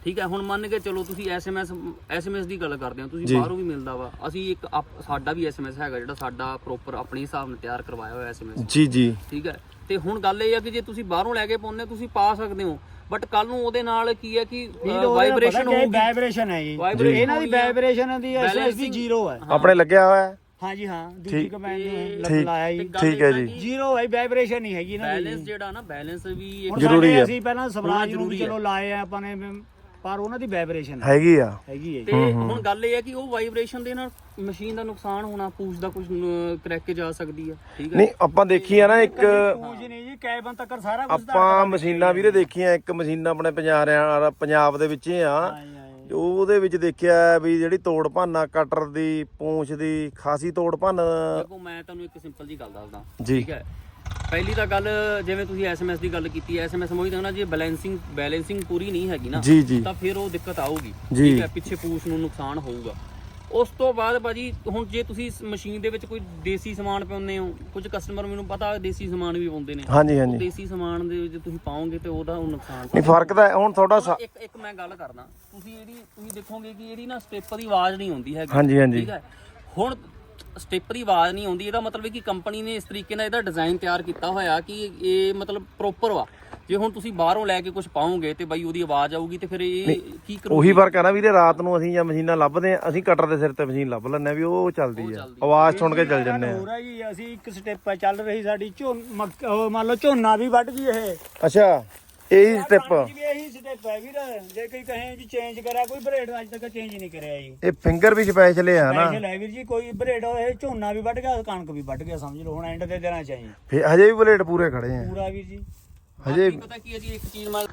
ਠੀਕ ਹੈ ਹੁਣ ਮੰਨ ਕੇ ਚਲੋ ਤੁਸੀਂ ਐਸਐਮਐਸ ਐਸਐਮਐਸ ਦੀ ਗੱਲ ਕਰਦੇ ਹੋ। ਤੁਸੀਂ ਬਾਹਰੋਂ ਵੀ ਮਿਲਦਾ ਵਾ। ਅਸੀਂ ਇੱਕ ਸਾਡਾ ਵੀ ਐਸਐਮਐਸ ਹੈਗਾ ਜਿਹੜਾ ਸਾਡਾ ਪ੍ਰੋਪਰ ਆਪਣੇ ਹਿਸਾਬ ਨਾਲ ਤਿਆਰ ਕਰਵਾਇਆ ਹੋਇਆ ਐਸਐਮਐਸ ਜੀ ਜੀ। ਠੀਕ ਹੈ ਤੇ ਹੁਣ ਗੱਲ ਇਹ ਆ ਕਿ ਜੇ ਤੁਸੀਂ ਬਾਹਰੋਂ ਲੈ ਕੇ ਪਾਉਂਦੇ ਹੋ, ਤੁਸੀਂ ਪਾ ਸਕਦੇ ਹੋ। ਬਟ ਕੱਲ ਨੂੰ ਉਹਦੇ ਨਾਲ ਕੀ ਹੈ ਕਿ ਵਾਈਬ੍ਰੇਸ਼ਨ ਹੋਊਗੀ। ਵਾਈਬ੍ਰੇਸ਼ਨ ਹੈ ਜੀ। ਇਹਨਾਂ ਦੀ। ਵਾਈਬ੍ਰੇਸ਼ਨ ਦੀ ਐਸਐਸ ਦੀ Balancing- ਜ਼ੀਰੋ ਹੈ। ਆਪਣੇ ਲੱਗਿਆ ਹੋਇਆ ਹੈ। ਹਾਂਜੀ ਹਾਂ ਦੂਜੀ ਠੀਕ। ਕਮੈਂਡ ਠੀਕ। ਨੂੰ ਲਾਇਆ ਜੀ ਗੱਲ ਠੀਕ ਹੈ ਏਦਾਂ ਜੀ। ਕਿ ਜ਼ੀਰੋ ਹੈ ਵਾਈਬ੍ਰੇਸ਼ਨ ਨਹੀਂ ਹੈਗੀ ਨਾ ਬੈਲੈਂਸ ਜਿਹੜਾ ਨਾ ਬੈਲੈਂਸ ਵੀ ਇੱਕ ਹੁਣ ਜ਼ਰੂਰੀ ਸਾਡੇ ਹੈ। ਅਸੀਂ ਪਹਿਲਾਂ ਸਵਰਾਜ ਨੂੰ ਵੀ ਜ਼ਰੂਰੀ ਹੈ। ਚਲੋ ਲਾਏ ਆ ਆਪਾਂ ਨੇ ਵੀ, ਪਰ ਉਹਨਾਂ ਦੀ ਵਾਈਬ੍ਰੇਸ਼ਨ ਹੈਗੀ ਆ ਹੈਗੀ ਹੈ ਜੀ। ਤੇ ਹੁਣ ਗੱਲ ਇਹ ਹੈ ਕਿ ਉਹ ਵਾਈਬ੍ਰੇਸ਼ਨ ਦੇ ਨਾਲ ਮਸ਼ੀਨ ਦਾ ਨੁਕਸਾਨ ਹੋਣਾ ਪੂਛ ਦਾ ਕੁਝ ਕਰੈਕ ਕੇ ਜਾ ਸਕਦੀ ਹੈ ਠੀਕ ਹੈ ਨਹੀਂ ਆਪਾਂ ਦੇਖੀ ਆ ਨਾ ਇੱਕ ਪੂਜ ਨਹੀਂ ਜੀ ਕੈਬਨ ਤੱਕ ਸਾਰਾ ਕੁਝ ਆਪਾਂ ਮਸ਼ੀਨਾਂ ਵੀਰੇ ਦੇਖੀਆਂ ਇੱਕ ਮਸ਼ੀਨ ਆਪਣੇ ਪੰਜਾਬ ਪੰਜਾਬ ਦੇ ਵਿੱਚ ਹੀ ਆ ਉਹਦੇ ਵਿੱਚ ਦੇਖਿਆ ਵੀ ਜਿਹੜੀ ਤੋੜ ਭਾਨਾ ਕਟਰ ਦੀ ਪੂੰਛ ਦੀ ਖਾਸੀ ਤੋੜ ਭੰਨ। ਦੇਖੋ ਮੈਂ ਤੁਹਾਨੂੰ ਇੱਕ ਸਿੰਪਲ ਜੀ ਗੱਲ ਦੱਸਦਾ। ਜੀ। ਠੀਕ ਹੈ। ਪਹਿਲੀ ਤਾਂ ਗੱਲ ਜਿਵੇਂ ਤੁਸੀਂ ਐਸਐਮਐਸ ਦੀ ਗੱਲ ਕੀਤੀ ਹੈ ਐਸਐਮਐਸ ਮੋਈ ਨਾ ਜੇ ਬੈਲੈਂਸਿੰਗ ਬੈਲੈਂਸਿੰਗ ਪੂਰੀ ਨਹੀਂ ਹੈਗੀ ਨਾ ਜੀ ਜੀ। ਤਾਂ ਫਿਰ ਉਹ ਦਿੱਕਤ ਆਊਗੀ। ਜੀ। ਠੀਕ ਹੈ ਪਿੱਛੇ ਪੂਛ ਨੂੰ ਨੁਕਸਾਨ ਹੋਊਗਾ। ਉਸ ਤੋਂ ਬਾਅਦ ਭਾਜੀ ਹੁਣ ਜੇ ਤੁਸੀਂ ਮਸ਼ੀਨ ਦੇ ਵਿੱਚ ਕੋਈ ਦੇਸੀ ਸਮਾਨ ਪਾਉਂਦੇ ਹੋ ਕੁਝ ਕਸਟਮਰ ਮੈਨੂੰ ਪਤਾ ਦੇਸੀ ਸਮਾਨ ਵੀ ਪਾਉਂਦੇ ਨੇ। ਹਾਂਜੀ ਹਾਂਜੀ। ਦੇਸੀ ਸਮਾਨ ਦੇ ਵਿੱਚ ਤੁਸੀਂ ਪਾਓਗੇ ਤੇ ਉਹਦਾ ਉਹ ਨੁਕਸਾਨ ਨਹੀਂ ਫ਼ਰਕ ਤਾਂ ਹੁਣ ਤੁਹਾਡਾ ਸਾ- ਇੱਕ ਇੱਕ ਮੈਂ ਗੱਲ ਕਰਦਾ। ਤੁਸੀਂ ਇਹਦੀ ਤੁਸੀਂ ਦੇਖੋਗੇ ਕਿ ਇਹਦੀ ਨਾ ਸਟੈਪ ਦੀ ਆਵਾਜ਼ ਨਹੀਂ ਆਉਂਦੀ ਹੈਗੀ। ਹਾਂਜੀ ਹਾਂਜੀ। ਠੀਕ ਹੈ। ਹੁਣ ਸਟੈਪ ਦੀ ਆਵਾਜ਼ ਨਹੀਂ ਆਉਂਦੀ ਇਹਦਾ ਮਤਲਬ ਹੈ ਕਿ ਕੰਪਨੀ ਨੇ ਇਸ ਤਰੀਕੇ ਨਾਲ ਇਹਦਾ ਡਿਜ਼ਾਈਨ ਤਿਆਰ ਕੀਤਾ ਹੋਇਆ ਕਿ ਇਹ ਮਤਲਬ ਪ੍ਰੋਪਰ ਵਾ। ਜੇ ਹੁਣ ਤੁਸੀਂ ਬਾਹਰੋਂ ਲੈ ਕੇ ਕੁਝ ਪਾਓਗੇ ਤੇ ਬਾਈ ਉਹਦੀ ਆਵਾਜ਼ ਆਊਗੀ ਤੇ ਫਿਰ ਇਹ ਕੀ ਕਰੂਗੀ? ਉਹੀ ਫ਼ਰਕ ਆ ਨਾ ਵੀਰੇ ਰਾਤ ਨੂੰ ਅਸੀਂ ਜਾਂ ਮਸ਼ੀਨਾਂ ਲੱਭਦੇ ਆ ਅਸੀਂ ਕਟਰ ਦੇ ਸਿਰ ਤੇ ਮਸ਼ੀਨ ਲੱਭ ਲੈਂਦੇ ਆ ਵੀ ਉਹ ਚੱਲਦੀ ਆ। ਆਵਾਜ਼ ਸੁਣ ਕੇ ਚੱਲ ਜੰਨੇ ਆ ਹੋ। ਰਿਹਾ ਜੀ ਅਸੀਂ ਇੱਕ ਸਟੈਪ ਚੱਲ ਰਹੀ ਸਾਡੀ ਝੋਨ ਮੰਨ ਲਓ ਝੋਨਾ ਵੀ ਵੱਢ ਗਈ ਇਹ। ਅੱਛਾ। ਇਹੀ ਸਟੈਪ ਵੀ ਇਹੀ ਸਟੈਪ ਹੈ ਵੀਰ। ਜੇ ਕੋਈ ਕਹੇ ਵੀ ਚੇਂਜ ਕਰਿਆ ਕੋਈ ਬਰੇਡ ਅੱਜ ਤੱਕ ਚੇਂਜ ਨਹੀਂ ਕਰਿਆ ਜੀ। ਇਹ ਫਿੰਗਰ ਵੀ ਸਪੈਸ਼ਲ ਆ ਨਾ। ਪੈਸੇ ਲੈ ਵੀਰ ਜੀ ਕੋਈ ਬਰੇਡ ਇਹ ਝੋਨਾ ਵੀ ਵੱਢ ਗਿਆ ਕਣਕ ਵੀ ਵੱਢ ਗਿਆ ਸਮਝ ਲਓ ਹੁਣ ਐਂਡ ਦੇ ਦੇਣਾ ਚਾਹੀਏ ਫੇ ਹਜੇ ਵੀ ਬਲੇਡ ਪੂਰੇ ਖੜੇ ਆ। ਪੂਰਾ ਵੀਰ ਜੀ। ਹਜੇ ਬਾਕੀ ਪਤਾ ਕੀ ਹੈ ਜੀ ਇੱਕ ਚੀਜ਼ ਮੈਂ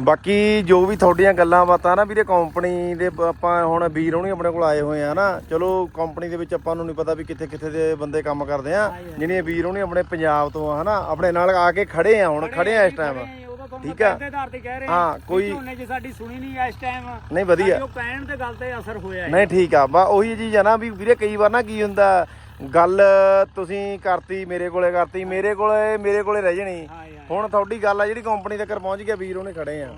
ਬਾਕੀ ਜੋ ਵੀ ਤੁਹਾਡੀਆਂ ਗੱਲਾਂ ਬਾਤਾਂ ਨਾ ਵੀਰੇ ਕੰਪਨੀ ਦੇ ਆਪਾਂ ਹੁਣ ਵੀਰ ਹੋਣੀ ਆਪਣੇ ਕੋਲ ਆਏ ਹੋਏ ਆ ਨਾ ਚਲੋ ਕੰਪਨੀ ਦੇ ਵਿੱਚ ਆਪਾਂ ਨੂੰ ਨਹੀਂ ਪਤਾ ਵੀ ਕਿੱਥੇ ਕਿੱਥੇ ਦੇ ਬੰਦੇ ਕੰਮ ਕਰਦੇ ਆ। ਜਿਹੜੀਆਂ ਵੀਰ ਹੋਣੀ ਆਪਣੇ ਪੰਜਾਬ ਤੋਂ ਆ ਹਨਾ ਆਪਣੇ ਨਾਲ ਆ ਕੇ ਖੜੇ ਆ ਹੁਣ ਖੜੇ ਆ ਇਸ ਟਾਈਮ ਠੀਕ ਆ। ਦੇ ਆਧਾਰ ਤੇ ਕਹਿ ਰਹੇ ਹਾਂ, ਹਾਂ ਕੋਈ- ਝੋਨੇ 'ਚ ਸਾਡੀ ਸੁਣੀ ਨਹੀਂ ਇਸ ਟਾਈਮ ਨਹੀਂ ਵਧੀਆ। ਜੋ ਕਹਿਣ ਤੇ ਗੱਲ ਤੇ ਅਸਰ ਹੋਇਆ ਨਹੀਂ ਠੀਕ ਆ। ਬਾ ਉਹੀ ਚੀਜ਼ ਆ ਨਾ ਵੀ ਵੀਰੇ ਕਈ ਵਾਰ ਨਾ ਕੀ ਹੁੰਦਾ ਗੱਲ ਤੁਸੀਂ ਕਰਤੀ ਮੇਰੇ ਕੋਲੇ ਕਰਤੀ ਮੇਰੇ ਕੋਲੇ ਮੇਰੇ ਕੋਲੇ ਰਹਿ ਜਣੀ। ਹੁਣ ਤੁਹਾਡੀ ਗੱਲ ਆ ਜਿਹੜੀ ਕੰਪਨੀ ਤੱਕ ਪਹੁੰਚ ਗਿਆ ਵੀਰ ਉਹਨੇ ਖੜੇ ਆ।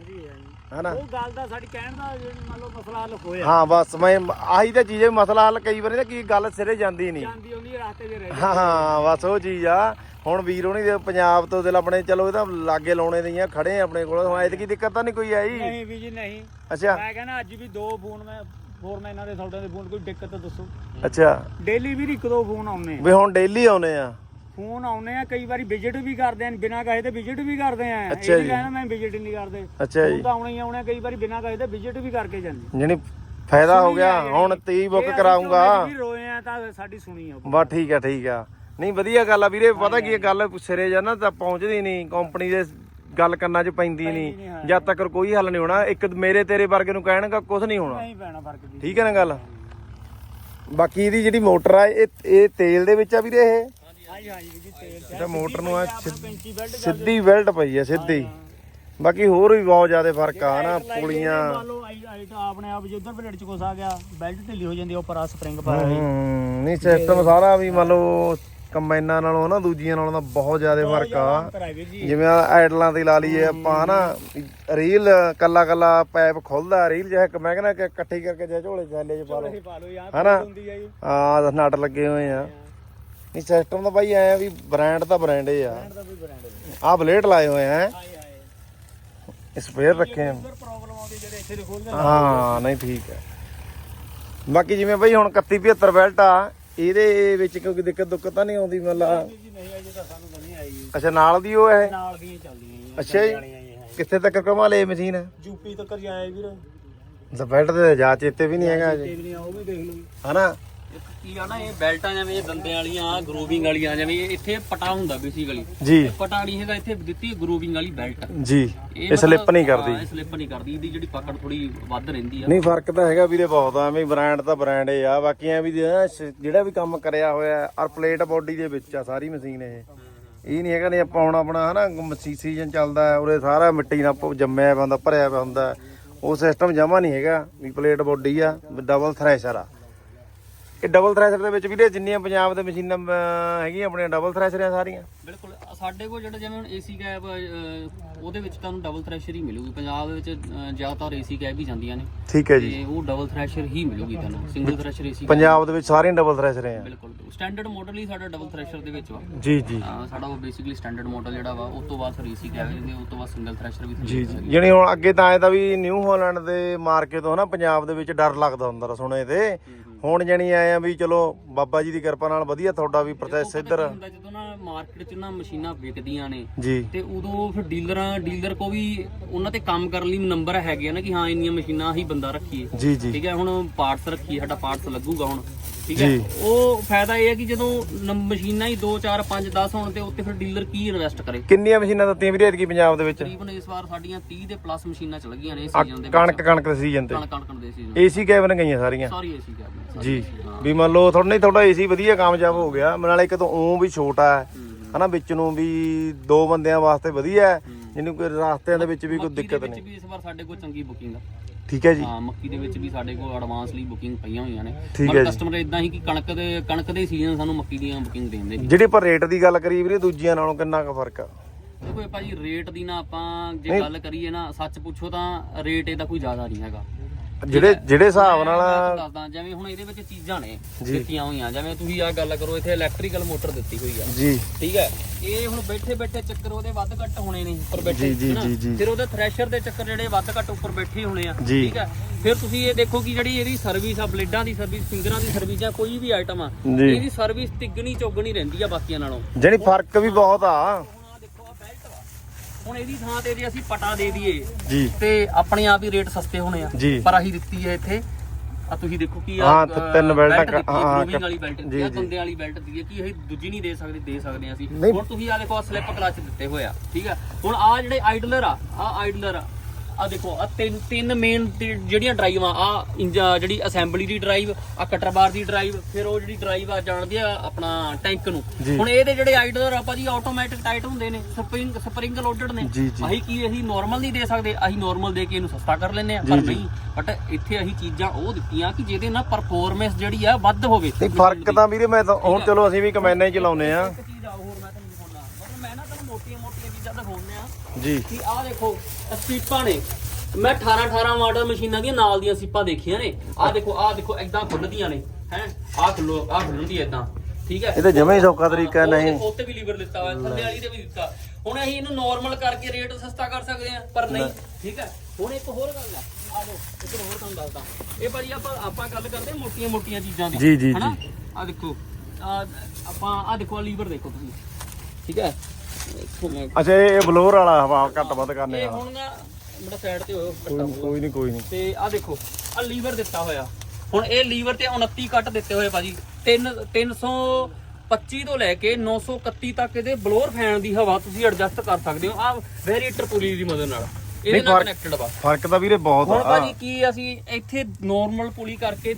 ਹਨਾ? ਉਹ ਗੱਲ ਦਾ ਸਾਡੀ ਕਹਿਣ ਦਾ ਜਿਹੜੀ ਮੰਨ ਲਓ ਮਸਲਾ ਹੱਲ ਹੋਇਆ। ਹਾਂ ਬਸ ਮੈਂ ਆਹੀ ਤਾਂ ਚੀਜ਼ ਹੈ ਮਸਲਾ ਹੱਲ ਕਈ ਵਾਰੀ ਨਾ ਕੀ ਗੱਲ ਸਿਰੇ ਜਾਂਦੀ ਨਹੀਂ। ਜਾਂਦੀ ਹੁੰਦੀ ਰਾਸਤੇ 'ਚ ਰਹਿ ਹਾਂ ਹਾਂ ਬਸ ਉਹ ਚੀਜ਼ ਆ। ਹੁਣ ਵੀਰ ਹੋਣੀ ਦੇ ਪੰਜਾਬ ਤੋਂ ਦਿਲ ਆਪਣੇ ਚਲੋ ਇਹ ਤਾਂ ਲਾਗੇ ਲਾਉਣੇ ਦੀਆਂ ਖੜੇ ਆ ਆਪਣੇ ਕੋਲ। ਹੁਣ ਐਤਕੀ ਦਿੱਕਤ ਤਾਂ ਨਹੀਂ ਕੋਈ ਆਈ? ਨਹੀਂ ਵੀ ਜੀ ਨਹੀਂ। ਅੱਛਾ। ਮੈਂ ਕਹਿੰਦਾ ਅੱਜ ਵੀ ਦੋ ਫੋਨ ਮੈਂ ਫੋਰ ਮੈਨਾਂ ਦੇ ਤੁਹਾਡੇ ਦੇ ਫੋਨ ਕੋਈ ਦਿੱਕਤ ਦੱਸੋ। ਅੱਛਾ। ਡੇਲੀ ਵੀ ਇੱਕ ਦੋ ਫੋਨ ਆਉਨੇ ਆ। ਵੀ ਹੁਣ ਡੇਲੀ ਆਉਨੇ ਆ? ਫੋਨ ਆਉਨੇ ਆ ਕਈ ਵਾਰੀ ਵਿਜ਼ਿਟ ਵੀ ਕਰਦੇ ਆ ਬਿਨਾਂ ਕਹੇ ਤੇ ਵਿਜ਼ਿਟ ਵੀ ਕਰਦੇ ਆ। ਇਹ। ਕਹਿਣਾ ਮੈਂ ਵਿਜ਼ਿਟ ਨਹੀਂ ਕਰਦੇ। ਅੱਛਾ ਜੀ। ਤਾਂ ਆਉਣੇ ਹੀ ਆਉਣੇ ਕਈ ਵਾਰੀ ਬਿਨਾਂ ਕਹੇ ਤੇ ਵਿਜ਼ਿਟ ਵੀ ਕਰਕੇ ਜਾਂਦੇ। ਜਾਨੀ ਫਾਇਦਾ ਹੋ ਗਿਆ ਹੁਣ 23 ਬੁੱਕ ਕਰਾਉਂਗਾ ਵੀ ਰੋਏ ਆ ਤਾਂ ਸਾਡੀ ਸੁਣੀ ਆ ਬਸ ਠੀਕ ਆ ਠੀਕ ਆ। ਨਹੀਂ ਵਧੀਆ ਗੱਲ ਆ ਵੀਰੇ ਪਤਾ ਕੀ ਆ, ਗੱਲ ਸਿਰੇ ਜਾਂ ਨਾ ਤਾਂ ਪਹੁੰਚਦੀ ਨਹੀਂ ਕੰਪਨੀ ਦੇ ਗੱਲ ਕੰਨਾਂ 'ਚ ਪੈਂਦੀ ਨਹੀਂ, ਹਾਂ। ਜਦ ਤੱਕ ਕੋਈ ਹੱਲ ਨਹੀਂ ਹੋਣਾ ਇੱਕ ਮੇਰੇ ਤੇਰੇ ਵਰਗੇ ਨੂੰ ਕਹਿਣਗਾ ਕੁਝ ਨਹੀਂ ਹੋਣਾ। ਨਹੀਂ ਪੈਣਾ ਫ਼ਰਕ ਜੀ। ਠੀਕ ਹੈ ਨਾ ਗੱਲ? ਬਾਕੀ ਇਹਦੀ ਜਿਹੜੀ ਮੋਟਰ ਆ ਇਹ ਇਹ ਤੇਲ ਦੇ ਵਿੱਚ ਆ ਵੀਰੇ ਇਹ? ਹਾਂਜੀ ਹਾਂਜੀ ਜੀ ਤੇਲ ਚ ਇਹਦਾ ਮੋਟਰ ਨੂੰ ਆ ਪੈਂਚੀ ਬੈਲਟ ਸਿੱਧੀ ਵੈਲਟ ਪਈ ਆ ਸਿੱਧੀ। ਬਾਕੀ ਹੋਰ ਵੀ ਬਹੁਤ ਜ਼ਿਆਦਾ ਫ਼ਰਕ ਆ ਨਾ ਪੁਲੀਆਂ। ਮੰਨ ਲਓ ਆਈ ਆਈ ਤਾਂ ਆਪਣੇ ਆਪ ਜੇ ਉਧਰ ਬਲੇਡ ਚ ਕੁਛ ਆ ਗਿਆ ਬੈਲਟ ਢਿੱਲੀ ਹੋ ਜਾਂਦੀ ਆ, ਉੱਪਰ ਆ ਸਪਰਿੰਗ ਹੂੰ ਨਹੀਂ ਸਿਸਟਮ ਸਾਰਾ ਵੀ ਮੰਨ ਲਓ ਕੰਬਾਈਨਾਂ ਨਾਲੋਂ ਨਾ ਦੂਜੀਆਂ ਨਾਲੋਂ ਤਾਂ ਬਹੁਤ ਜ਼ਿਆਦਾ ਫ਼ਰਕ ਆ। ਜਿਵੇਂ ਐਡਲਾਂ ਤੇ ਲਾ ਲਈਏ ਆਪਾਂ ਹਨਾ ਰੀਲ ਕੱਲਾ ਕੱਲਾ ਪੈਪ ਖੁੱਲਦਾ ਰੀਲ ਜਿਹਾ ਇੱਕ ਮੈਂ ਕਹਿੰਦਾ ਕਿ ਇਕੱਠੀ ਕਰਕੇ ਜੇ ਝੋਲੇ ਥੈਲੇ 'ਚ ਪਾ ਲਓ। ਇਹ ਹਨਾ? ਆ ਆ ਨਟ ਲੱਗੇ ਹੋਏ ਆ। ਨਹੀਂ ਸਿਸਟਮ ਤਾਂ ਬਾਈ ਐ ਵੀ ਬ੍ਰਾਂਡ ਤਾਂ ਬ੍ਰਾਂਡ ਹੀ ਆ। ਦਾ ਆਹ ਬਲੇਡ ਲਾਏ ਹੋਏ ਆ। ਸਪੇਅਰ ਰੱਖੇ ਆ। ਦੇ ਹਾਂ ਨਹੀਂ ਠੀਕ ਹੈ ਬਾਕੀ ਜਿਵੇਂ ਬਈ ਹੁਣ 3175 ਬੈਲਟ ਆ ਇਹਦੇ ਵਿੱਚ ਕੋਈ ਦਿੱਕਤ ਦੁੱਕਤ ਤਾਂ ਨਹੀਂ ਆਉਂਦੀ ਮਤਲਬ ਜੀ ਨਹੀਂ ਅਜੇ ਤਾਂ ਸਾਨੂੰ ਤਾਂ ਨਹੀਂ ਆਈ ਜੀ। ਅੱਛਾ ਨਾਲ ਦੀ ਉਹ ਹੈ? ਨਾਲ ਦੀਆਂ ਚੱਲਦੀਆਂ ਜੀ ਅੱਛਾ ਜੀ। ਕਿੱਥੇ ਤੱਕ ਕਮਾ ਲਏ ਮਸ਼ੀਨ? ਯੂਪੀ ਤੱਕ ਜਾਏ ਵੀਰ। ਤੇ ਜਾ ਚੇਤੇ ਵੀ ਨਹੀਂ ਹੈਗਾ ਅਜੇ ਆ ਉਹ ਵੀ ਦੇਖ ਲਓ ਹਨਾ? ਕੀ ਆ ਨਾ ਇਹ ਬੈਲਟਾਂ ਜਿਵੇਂ ਇਹ ਦੰਦਿਆਂ ਵਾਲੀਆਂ ਗਰੂਵਿੰਗ ਵਾਲੀਆਂ ਜਿਵੇਂ ਇਹ ਇੱਥੇ ਪਟਾ ਹੁੰਦਾ ਬੇਸਿਕਲੀ ਜੀ। ਪਟਾ ਨਹੀਂ ਹੈਗਾ ਇੱਥੇ ਦਿੱਤੀ ਗਰੂਵਿੰਗ ਵਾਲੀ ਬੈਲਟ। ਜੀ। ਇਹ ਸਲਿੱਪ ਨਹੀਂ ਕਰਦੀ। ਇਹ ਸਲਿੱਪ ਨਹੀਂ ਕਰਦੀ ਇਹਦੀ ਜਿਹੜੀ ਪਕੜ ਥੋੜੀ ਵੱਧ ਰਹਿੰਦੀ ਆ। ਨਹੀਂ ਫ਼ਰਕ ਤਾਂ ਹੈਗਾ ਵੀਰੇ ਬਹੁਤ ਆ ਐਵੇਂ ਬ੍ਰਾਂਡ ਤਾਂ ਬ੍ਰਾਂਡ ਹੀ ਆ। ਬਾਕੀ ਐ ਵੀ ਜਿਹੜਾ ਕੰਮ ਕਰਿਆ ਹੋਇਆ ਔਰ ਪਲੇਟ ਬੋਡੀ ਦੇ ਵਿੱਚ ਆ ਸਾਰੀ ਮਸ਼ੀਨ ਇਹ। ਇਹ ਨਹੀਂ ਹੈਗਾ ਨਹੀਂ ਆਪਾਂ ਹੁਣ ਆਪਣਾ ਹਨਾ ਸੀ ਸੀਜ਼ਨ ਚੱਲਦਾ ਉਰੇ ਸਾਰਾ ਮਿੱਟੀ ਨਾਲ ਜੰਮਿਆ ਪਿਆ ਹੁੰਦਾ ਭਰਿਆ ਪਿਆ ਹੁੰਦਾ। ਉਹ ਸਿਸਟਮ ਜਮਾ ਨਹੀਂ ਹੈਗਾ ਵੀ ਪਲੇਟ ਬੋਡੀ ਆ ਡਬਲ ਥ੍ਰੈਸ਼ਰ ਆ। ਇਹ ਡਬਲ ਥ੍ਰੈਸ਼ਰ ਦੇ ਵਿੱਚ ਵੀਰੇ ਜਿੰਨੀਆਂ ਪੰਜਾਬ ਦੇ ਮਸ਼ੀਨਾਂ ਹੈਗੀਆਂ ਆਪਣੀਆਂ ਡਬਲ ਥ੍ਰੈਸ਼ਰ ਆ ਸਾਰੀਆਂ। ਬਿਲਕੁਲ ਅ, ਸਾਡੇ ਕੋਲ ਜਿਹੜਾ ਜਿਵੇਂ ਹੁਣ ਏਸੀ ਕੈਬ ਉਹਦੇ ਵਿੱਚ ਤੁਹਾਨੂੰ ਡਬਲ ਥ੍ਰੈਸ਼ਰ ਹੀ ਮਿਲੂਗੀ। ਪੰਜਾਬ ਦੇ ਵਿੱਚ ਅ, ਜ਼ਿਆਦਾਤਰ ਏਸੀ ਕੈਬ ਹੀ ਜਾਂਦੀਆਂ ਨੇ। ਠੀਕ ਹੈ ਜੀ। ਤੇ ਉਹ ਡਬਲ ਥ੍ਰੈਸ਼ਰ ਹੀ ਮਿਲੂਗੀ ਤੁਹਾਨੂੰ। ਸਿੰਗਲ ਥ੍ਰੈਸ਼ਰ ਏਸੀ ਪੰਜਾਬ ਦੇ ਵਿੱਚ ਸਾਰੀਆਂ ਡਬਲ ਥ੍ਰੈਸ਼ਰ ਆ। ਬਿਲਕੁਲ। ਸਟੈਂਡਰਡ ਮਾਡਲ ਹੀ ਸਾਡਾ ਡਬਲ ਥ੍ਰੈਸ਼ਰ ਦੇ ਵਿੱਚ ਵਾ। ਜੀ ਜੀ। ਅ, ਸਾਡਾ ਉਹ ਬੇਸਿਕਲੀ ਸਟੈਂਡਰਡ ਮਾਡਲ ਜਿਹੜਾ ਵਾ ਉਸ ਤੋਂ ਬਾਅਦ ਫਿਰ ਏਸੀ ਕੈਬ ਜਾਂਦੀ ਉਸ ਤੋਂ ਬਾਅਦ ਸਿੰਗਲ ਥ੍ਰੈਸ਼ਰ ਵੀ ਜੀ ਜੀ। ਯਾਨੀ ਹੁਣ ਅੱਗੇ ਤਾਂ ਐ ਤਾਂ ਵੀ ਨਿਊ ਹਾਲੈਂਡ ਦੇ ਮਾਰਕੇ ਤੋਂ ਨਾ ਪੰਜਾਬ ਦੇ ਵਿੱਚ ਡਰ ਲੱਗਦਾ ਹੁੰਦਾ ਸੁਣੇ ਤੇ। ਹੁਣ ਜਣੀ ਆਏ ਆ ਵੀ ਚਲੋ ਬਾਬਾ ਜੀ ਦੀ ਕਿਰਪਾ ਨਾਲ ਵਧੀਆ ਤੁਹਾਡਾ ਵੀ ਪ੍ਰੋਸੈਸ ਇੱਧਰ। ਹੁੰਦਾ ਜਦੋਂ ਨਾ ਮਾਰਕੀਟ 'ਚ ਨਾ ਮਸ਼ੀਨਾਂ ਵਿਕਦੀਆਂ ਨੇ ਜੀ। ਤੇ ਉਦੋਂ ਫਿਰ ਡੀਲਰਾਂ ਡੀਲਰ ਕੋ ਵੀ ਉਹਨਾਂ ਤੇ ਕੰਮ ਕਰਨ ਲਈ ਨੰਬਰ ਹੈਗੇ ਆ ਨਾ ਕਿ ਹਾਂ ਇੰਨੀਆਂ ਮਸ਼ੀਨਾਂ ਹੀ ਬੰਦਾ ਰੱਖੀਏ। ਜੀ ਜੀ। ਠੀਕ ਹੈ ਹੁਣ ਪਾਰਟਸ ਰੱਖੀਏ ਸਾਡਾ ਪਾਰਟਸ ਲੱਗੂਗਾ ਹੁਣ। ਠੀਕ ਹੈ ਜੀ। ਉਹ ਫਾਇਦਾ ਇਹ ਹੈ ਕਿ ਜਦੋਂ ਨਮ- ਮਸ਼ੀਨਾਂ ਹੀ 2 4 5 10 ਹੋਣ ਤੇ ਉੱਤੇ ਫਿਰ ਡੀਲਰ ਕੀ ਇਨਵੈਸਟ ਕਰੇ? ਕਿੰਨੀਆਂ ਮਸ਼ੀਨਾਂ ਦਿੱਤੀਆਂ ਵੀਰੇ ਐਤਕੀ ਪੰਜਾਬ ਦੇ ਵਿੱਚ? ਤਕਰੀਬਨ ਇਸ ਵਾਰ ਸਾਡੀਆਂ 30 ਦੇ ਪਲੱਸ ਮਸ਼ੀਨਾਂ ਚੱਲ ਗਈਆਂ ਨੇ ਇਸ ਆਹ ਸੀਜ਼ਨ ਦੇ ਕਣਕ ਕਣਕ ਦੇ ਸੀਜ਼ਨ ਤੇ। ਕਣਕ ਕਣਕ ਦੇ ਸੀਜ਼ਨ ਏਸੀ ਕੈਬਨ ਗਈਆਂ ਸਾਰੀਆਂ? ਸਾਰੀ ਏਸੀ ਕਰਦੇ ਜੀ। ਵੀ ਮੰਨ ਲਓ ਤੁਹਾਡਾ ਨਹੀਂ ਤੁਹਾਡਾ ਏਸੀ ਵਧੀਆ ਕਾਮਯਾਬ ਹੋ ਗਿਆ। ਨਾਲੇ ਇੱਕ ਤਾਂ ਉਹ ਵੀ ਛੋਟਾ ਹੈ ਹਨਾ ਵਿੱਚ ਨੂੰ ਵੀ ਦੋ ਬੰਦਿਆਂ ਵਾਸਤੇ ਵਧੀਆ ਹੈ ਜਿਹਨੂੰ ਕੋਈ ਰਾਸਤਿਆਂ ਦੇ ਵਿੱਚ ਵੀ ਕੋਈ ਦਿੱਕਤ ਵਿੱਚ ਨਹੀਂ। ਵੀ ਇਸ ਵਾਰ ਸਾਡੇ ਕੋਲ ਚੰਗੀ ਬੁਕਿੰਗ ਆ। ਠੀਕ ਹੈ ਜੀ। ਹਾਂ ਮੱਕੀ ਦੇ ਵਿੱਚ ਵੀ ਸਾਡੇ ਕੋਲ ਐਡਵਾਂਸ ਲਈ ਬੁਕਿੰਗ ਪਈਆਂ ਹੋਈਆਂ ਨੇ। ਮਤਲਬ। ਕਸਟਮਰ ਇਦਾਂ ਹੀ ਕਿ ਕਣਕ ਦੇ ਕਣਕ ਦੇ ਸੀਜ਼ਨ ਸਾਨੂੰ ਮੱਕੀ ਦੀਆਂ ਬੁਕਿੰਗ ਦੇਂਦੇ ਨੇ ਜਿਹੜੀ ਪਰ ਰੇਟ ਦੀ ਗੱਲ ਕਰੀ ਵੀਰੇ ਦੂਜੀਆਂ ਨਾਲੋਂ ਕਿੰਨਾ ਕੁ ਫ਼ਰਕ ਆ? ਦੇਖੋ ਭਾਜੀ ਰੇਟ ਦੀ ਨਾ ਆਪਾਂ ਜੇ ਗੱਲ ਕਰੀਏ ਨਾ ਸੱਚ ਪੁੱਛੋ ਤਾਂ ਰੇਟ ਇਹਦਾ ਕੋਈ ਜ਼ਿਆਦਾ ਨਹੀਂ ਹੈਗਾ। ਜਿਹੜੇ ਜਿਹੜੇ ਹਿਸਾਬ ਨਾਲ ਦੱਸਦਾ ਜਿਵੇਂ ਹੁਣ ਇਹਦੇ ਵਿੱਚ ਚੀਜ਼ਾਂ ਨੇ ਜੀ। ਦਿੱਤੀਆਂ ਹੋਈਆਂ ਜਿਵੇਂ ਤੁਸੀਂ ਆ ਗੱਲ ਕਰੋ ਇੱਥੇ ਇਲੈਕਟ੍ਰੀਕਲ ਮੋਟਰ ਦਿੱਤੀ ਹੋਈ ਆ ਜੀ ਠੀਕ ਹੈ ਇਹ ਹੁਣ ਬੈਠੇ ਬੈਠੇ ਚੱਕਰ ਉਹਦੇ ਵੱਧ ਘੱਟ ਹੋਣੇ ਨੇ ਉੱਪਰ ਬੈਠੇ ਜੀ, ਜੀ? ਜੀ, ਜੀ। ਫਿਰ ਉਹਦੇ ਥ੍ਰੈਸ਼ਰ ਦੇ ਚੱਕਰ ਜਿਹੜੇ ਵੱਧ ਘੱਟ ਉੱਪਰ ਬੈਠੇ ਹੋਣੇ ਆ ਜੀ। ਠੀਕ ਹੈ ਫਿਰ ਤੁਸੀਂ ਇਹ ਦੇਖੋ ਕਿ ਜਿਹੜੀ ਇਹਦੀ ਸਰਵਿਸ ਆ ਬਲੇਡਾਂ ਦੀ ਸਰਵਿਸ ਫਿੰਗਰਾਂ ਦੀ ਸਰਵਿਸ ਆ ਕੋਈ ਵੀ ਆਈਟਮ ਆ ਜੀ। ਇਹਦੀ ਸਰਵਿਸ ਤਿੱਗਣੀ ਚੌਗਣੀ ਰਹਿੰਦੀ ਆ ਬਾਕੀਆਂ ਨਾਲੋਂ ਜਿਹੜੀ ਫ਼ਰਕ ਵੀ ਬਹੁਤ ਆ ਹੁਣ ਇਹਦੀ ਥਾਂ ਤੇ ਜੇ ਅਸੀਂ ਪਟਾ ਦੇ ਦਈਏ ਜੀ ਤੇ ਆਪਣੇ ਆਪ ਹੀ ਰੇਟ ਸਸਤੇ ਹੋਣੇ ਆ ਜੀ। ਪਰ ਅਸੀਂ ਦਿੱਤੀ ਹੈ ਇੱਥੇ ਆ ਤੁਸੀਂ ਦੇਖੋ ਕੀ ਆ ਹਾਂ, ਤ- ਤਿੰਨ ਬੈਲਟਾਂ ਕ- ਹੈ, ਹਾਂ, ਵਾਲੀ ਬੈਲਟ ਜੀ, ਦਿੱਤੀ ਆ ਜੀ। ਬੰਦੇ ਵਾਲੀ ਬੈਲਟ ਦਿੱਤੀ ਹੈ ਕਿ ਇਹ ਦੂਜੀ ਨਹੀਂ ਦੇ ਸਕਦੇ ਦੇ ਸਕਦੇ ਹਾਂ ਅਸੀਂ ਨਹੀਂ। ਹੁਣ ਤੁਸੀਂ ਆ ਦੇਖੋ ਸਲਿੱਪ ਕਲਚ ਦਿੱਤੇ ਹੋਏ ਆ ਠੀਕ ਆ ਹੁਣ ਆ ਜਿਹੜੇ ਆਈਡਲਰ ਆ ਆ ਆਈਡਲਰ ਆ ਆ ਦੇਖੋ ਆ ਤਿੰਨ ਤਿੰਨ ਮੇਨ ਜਿਹੜੀਆਂ ਡਰਾਈਵ ਆ ਆ ਜਿਹੜੀ ਅਸੈਂਬਲੀ ਦੀ ਡਰਾਈਵ ਆ ਕਟਰ ਬਾਰ ਦੀ ਡਰਾਈਵ ਫਿਰ ਉਹ ਜਿਹੜੀ ਡਰਾਈਵ ਆ ਜਾਣਦੀ ਆ ਆਪਣਾ ਟੈਂਕ ਨੂੰ ਜੀ। ਹੁਣ ਇਹਦੇ ਜਿਹੜੇ ਆਈਡਲਰ ਆ ਭਾਜੀ ਆਟੋਮੈਟਿਕ ਟਾਈਟ ਹੁੰਦੇ ਨੇ ਸਪਰਿੰਗ ਸਪਰਿੰਗ ਲੋਡਡ ਨੇ ਜੀ, ਜੀ। ਅਸੀਂ ਕੀ ਅਸੀਂ ਨਾਰਮਲ ਨਹੀਂ ਦੇ ਸਕਦੇ ਅਸੀਂ ਨਾਰਮਲ ਦੇ ਕੇ ਇਹਨੂੰ ਸਸਤਾ ਕਰ ਲੈਂਦੇ ਆ ਜੀ, ਪਰ ਜੀ। ਨਹੀਂ ਬਟ ਇੱਥੇ ਅਸੀਂ ਚੀਜ਼ਾਂ ਉਹ ਦਿੱਤੀਆਂ ਕਿ ਜਿਹਦੇ ਨਾਲ ਪਰਫਾਰਮੈਂਸ ਜਿਹੜੀ ਆ ਵੱਧ ਹੋਵੇ ਨਹੀਂ ਫ਼ਰਕ ਤਾਂ ਵੀਰੇ ਮੈਂ ਤਾਂ ਹੁਣ ਚਲੋ ਅਸੀਂ ਵੀ ਕਮੈਨੇ ਹੀ ਚਲਾਉਨੇ ਆ ਇੱਕ ਚੀਜ਼ ਆ ਹੋਰ ਮੈਂ ਤੁਹਾਨੂੰ ਦਿਖਾਉਣਾ ਮਤਲਬ ਮੈਂ ਨਾ ਤੁਹਾਨੂੰ ਮੋਟੀਆਂ ਮੋਟੀਆਂ ਚੀਜ਼ਾਂ ਦਿਖਾਉਂਦੇ ਆ ਜੀ ਕਿ ਆਹ ਦੇਖੋ ਸੀਪਾਂ ਨੇ। ਮੈਂ 18 18 ਮਾਡਲ ਮਸ਼ੀਨਾਂ ਦੀਆਂ ਨਾਲ ਦੀਆਂ ਸੀਪਾਂ ਦੇਖੀਆਂ ਨੇ। ਆਹ ਦੇਖੋ ਆਹ ਦੇਖੋ ਇਦਾਂ ਖੁੱਲਦੀਆਂ ਨੇ ਹੈ? ਆਹ ਖੁੱਲੋ ਆਹ ਖੁੱਲਦੀ ਐ ਇਦਾਂ ਠੀਕ ਹੈ? ਇਹ ਤਾਂ ਜਮਾਂ ਹੀ ਸੌਖਾ ਤਰੀਕਾ ਨਹੀਂ। ਉੱਤੇ ਵੀ ਲੀਵਰ ਦਿੱਤਾ ਹੋਇਆ ਥੱਲੇ ਵਾਲੀ ਤੇ ਵੀ ਦਿੱਤਾ। ਹੁਣ ਅਸੀਂ ਇਹਨੂੰ ਨਾਰਮਲ ਕਰਕੇ ਰੇਟ ਸਸਤਾ ਕਰ ਸਕਦੇ ਆ ਪਰ ਨਹੀਂ ਠੀਕ ਹੈ? ਹੁਣ ਇੱਕ ਹੋਰ ਗੱਲ ਆ। ਆ ਲੋ ਇੱਧਰ ਹੋਰ ਤੁਹਾਨੂੰ ਦੱਸਦਾ। ਇਹ ਭਾਜੀ ਆਪਾਂ ਆਪਾਂ ਗੱਲ ਕਰਦੇ ਮੋਟੀਆਂ ਮੋਟੀਆਂ ਚੀਜ਼ਾਂ ਦੀ ਜੀ, ਜੀ, ਹਨਾ? ਆ ਦੇਖੋ ਆਪਾਂ ਆ ਦੇਖੋ ਲੀਵਰ ਦੇਖੋ ਤੁਸੀਂ ਠੀਕ ਹੈ? ਦੇਖੋ ਮੈਂ। ਅੱਛਾ ਇਹ ਬਲੋਰ ਵਾਲਾ ਹਵਾ ਘੱਟ ਵੱਧ ਕਰਨੇ ਇਹ ਵਾਲਾ ਹੁਣ ਨਾ ਮੇਰਾ ਸਾਈਡ ਤੇ ਹੋਇਓ ਕੋਈ ਨੀ, ਕੋਈ ਨਹੀਂ ਕੋਈ ਨਹੀਂ ਤੇ ਆ ਦੇਖੋ ਆ ਲੀਵਰ ਦਿੱਤਾ ਹੋਇਆ। ਹੁਣ ਇਹ ਲੀਵਰ ਤੇ 29 ਕੱਟ ਦਿੱਤੇ ਹੋਏ ਭਾਜੀ। 3 325 ਤੋਂ ਲੈ ਕੇ 931 ਤੱਕ ਇਹਦੇ ਬਲੋਰ ਫੈਨ ਦੀ ਹਵਾ ਤੁਸੀਂ ਐਡਜਸਟ ਕਰ ਸਕਦੇ ਹੋ। ਆ ਵੈਰੀਏਟਰ ਪੁਲੀ ਦੀ ਮਦਦ ਨਾਲ। ਇਹਦੇ ਨਹੀਂ, ਨਾਲ ਫਰਕ- ਕਨੈਕਟਡ ਵਾ। ਫ਼ਰਕ ਤਾਂ ਵੀਰੇ ਬਹੁਤ ਹੁਣ ਆ। ਭਾਜੀ ਕੀ ਅਸੀਂ ਇੱਥੇ ਨਾਰਮਲ ਪੁਲੀ ਕਰਕੇ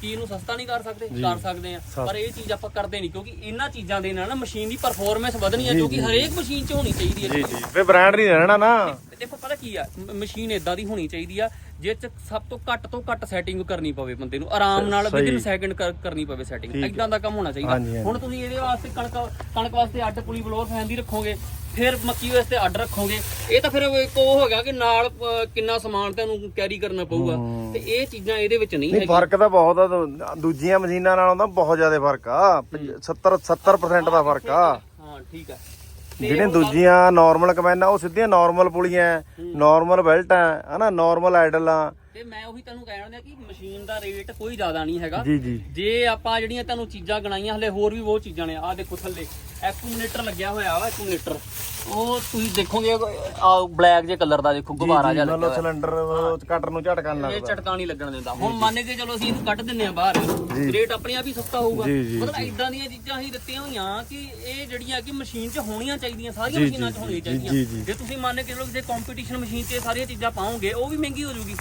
ਕੀ ਇਹਨੂੰ ਸਸਤਾ ਨਹੀਂ ਕਰ ਸਕਦੇ ਕਰ ਸਕਦੇ ਆ। ਪਰ ਇਹ ਚੀਜ਼ ਆਪਾਂ ਕਰਦੇ ਨਹੀਂ ਕਿਉਂਕਿ ਇਹਨਾਂ ਚੀਜ਼ਾਂ ਦੇ ਨਾਲ ਨਾ ਮਸ਼ੀਨ ਦੀ ਪਰਫਾਰਮੈਂਸ ਵਧਣੀ ਆ ਜੋ ਕਿ ਹਰੇਕ ਮਸ਼ੀਨ 'ਚ ਹੋਣੀ ਚਾਹੀਦੀ ਹੈ ਜੀ ਜੀ। ਫੇ ਬ੍ਰਾਂਡ ਨਹੀਂ ਰਹਿਣਾ ਨਾ। ਦੇਖੋ ਪਤਾ ਕੀ ਆ ਮਸ਼ੀਨ ਇਦਾਂ ਦੀ ਹੋਣੀ ਚਾਹੀਦੀ ਆ ਜਿਹ ਚ ਸਭ ਤੋਂ ਘੱਟ ਤੋਂ ਘੱਟ ਸੈਟਿੰਗ ਕਰਨੀ ਪਵੇ ਬੰਦੇ ਨੂੰ। ਆਰਾਮ ਨਾਲ। ਵਿਦਿਨ ਸੈਕਿੰਡ ਕਰਨੀ ਪਵੇ ਸੈਟਿੰਗ। ਇਦਾਂ ਦਾ ਕੰਮ ਹੋਣਾ ਚਾਹੀਦਾ। ਹੁਣ ਤੁਸੀਂ ਇਹਦੇ ਵਾਸਤੇ ਕਣਕ ਕਣਕ ਵਾਸਤੇ ਅੱਡ ਪੁਲੀ ਬਲੋਰ ਫੈਨ ਦੀ ਰੱਖੋਗੇ। ਫਿਰ ਮੱਕੀ ਵਾਸਤੇ ਅੱਡ ਰੱਖੋਗੇ। ਇਹ ਤਾਂ ਫਿਰ ਇੱਕ ਉਹ ਹੈਗਾ ਕਿ ਨਾਲ ਕਿੰਨਾ ਸਮਾਨ ਤੁਹਾਨੂੰ ਕੈਰੀ ਕਰਨਾ ਪਊਗਾ। ਤੇ ਇਹ ਚੀਜ਼ਾਂ ਇਹਦੇ ਵਿੱਚ ਨਹੀਂ ਨਹੀਂ ਫ਼ਰਕ ਤਾਂ ਬਹੁਤ ਆ ਦੂ- ਦੂਜੀਆਂ ਮਸ਼ੀਨਾਂ ਨਾਲੋਂ ਤਾਂ ਬਹੁਤ ਜ਼ਿਆਦਾ ਫ਼ਰਕ ਆ। 70 70% ਦਾ ਫ਼ਰਕ ਆ। ਹਾਂ ਠੀਕ ਆ। ਤੇ ਜਿਹੜੇ ਉਹ ਦੂਜੀਆਂ ਨਾਰਮਲ ਕਮੈਨਾਂ ਉਹ ਸਿੱਧੀਆਂ ਨਾਰਮਲ ਪੁਲੀਆਂ ਨਾਰਮਲ ਬੈਲਟਾਂ ਹਨਾ ਨਾਰਮਲ ਆਈਡਲਾਂ ਤੇ ਮੈਂ ਉਹੀ ਤੁਹਾਨੂੰ ਕਹਿਣ ਦਿਆ ਕਿ ਮਸ਼ੀਨ ਦਾ ਰੇਟ ਕੋਈ ਜ਼ਿਆਦਾ ਨਹੀਂ ਹੈਗਾ। ਜੀ ਜੀ। ਜੇ ਆਪਾਂ ਜਿਹੜੀਆਂ ਤੁਹਾਨੂੰ ਚੀਜ਼ਾਂ ਗਣਾਈਆਂ ਹਲੇ ਹੋਰ ਵੀ ਬਹੁਤ ਚੀਜ਼ਾਂ ਨੇ। ਆਹ ਦੇਖੋ ਥੱਲੇ ਐਕੂਮੂਲੇਟਰ ਲੱਗਿਆ ਹੋਇਆ ਵਾ ਐਕੂਮੂਲੇਟਰ ਉਹ ਤੁਸੀਂ ਦੇਖੋਗੇ ਆ ਬਲੈਕ ਜੇ ਕਲਰ ਦਾ ਦੇਖੋ ਗੁਬਾਰਾ ਜਿਹਾ ਲੱਗਿਆ ਲਓ ਸਿਲੰਡਰ ਕਟਰ ਨੂੰ ਝਟਕਾ ਨੀ ਹੋਇਆ। ਇਹ ਲੱਗਦਾ। ਝਟਕਾ ਨਹੀਂ ਲੱਗਣ ਦਿੰਦਾ। ਹੁਣ ਮੰਨ ਕੇ ਚਲੋ ਅਸੀਂ ਇਹਨੂੰ ਕੱਢ ਦਿੰਨੇ ਆ ਬਾਹਰ। ਰੇਟ ਆਪਣੇ ਆਪ ਹੀ ਸਸਤਾ ਹੋਊਗਾ। ਜੀ, ਜੀ, ਮਤਲਬ ਇਦਾਂ ਦੀਆਂ ਚੀਜ਼ਾਂ ਅਸੀਂ ਦਿੱਤੀਆਂ ਹੋਈਆਂ ਕਿ ਇਹ ਜਿਹੜੀਆਂ ਕਿ ਮਸ਼ੀਨ 'ਚ ਹੋਣੀਆਂ ਚਾਹੀਦੀਆਂ ਸਾਰੀਆਂ ਮਸ਼ੀਨਾਂ 'ਚ ਹੋਣੀਆਂ ਜੀ, ਚਾਹੀਦੀਆਂ। ਜੀ। ਜੇ ਤੁਸੀਂ ਮੰਨ ਕੇ ਚਲੋ ਕਿਸੇ ਕੰਪੀਟੀਸ਼ਨ ਮਸ਼ੀਨ 'ਚ ਇਹ ਸਾਰੀਆਂ ਚੀਜ਼ਾਂ ਪਾਓਗੇ ਉਹ ਵੀ ਮਹਿੰਗੀ ਹੋ ਜਾਊਗੀ।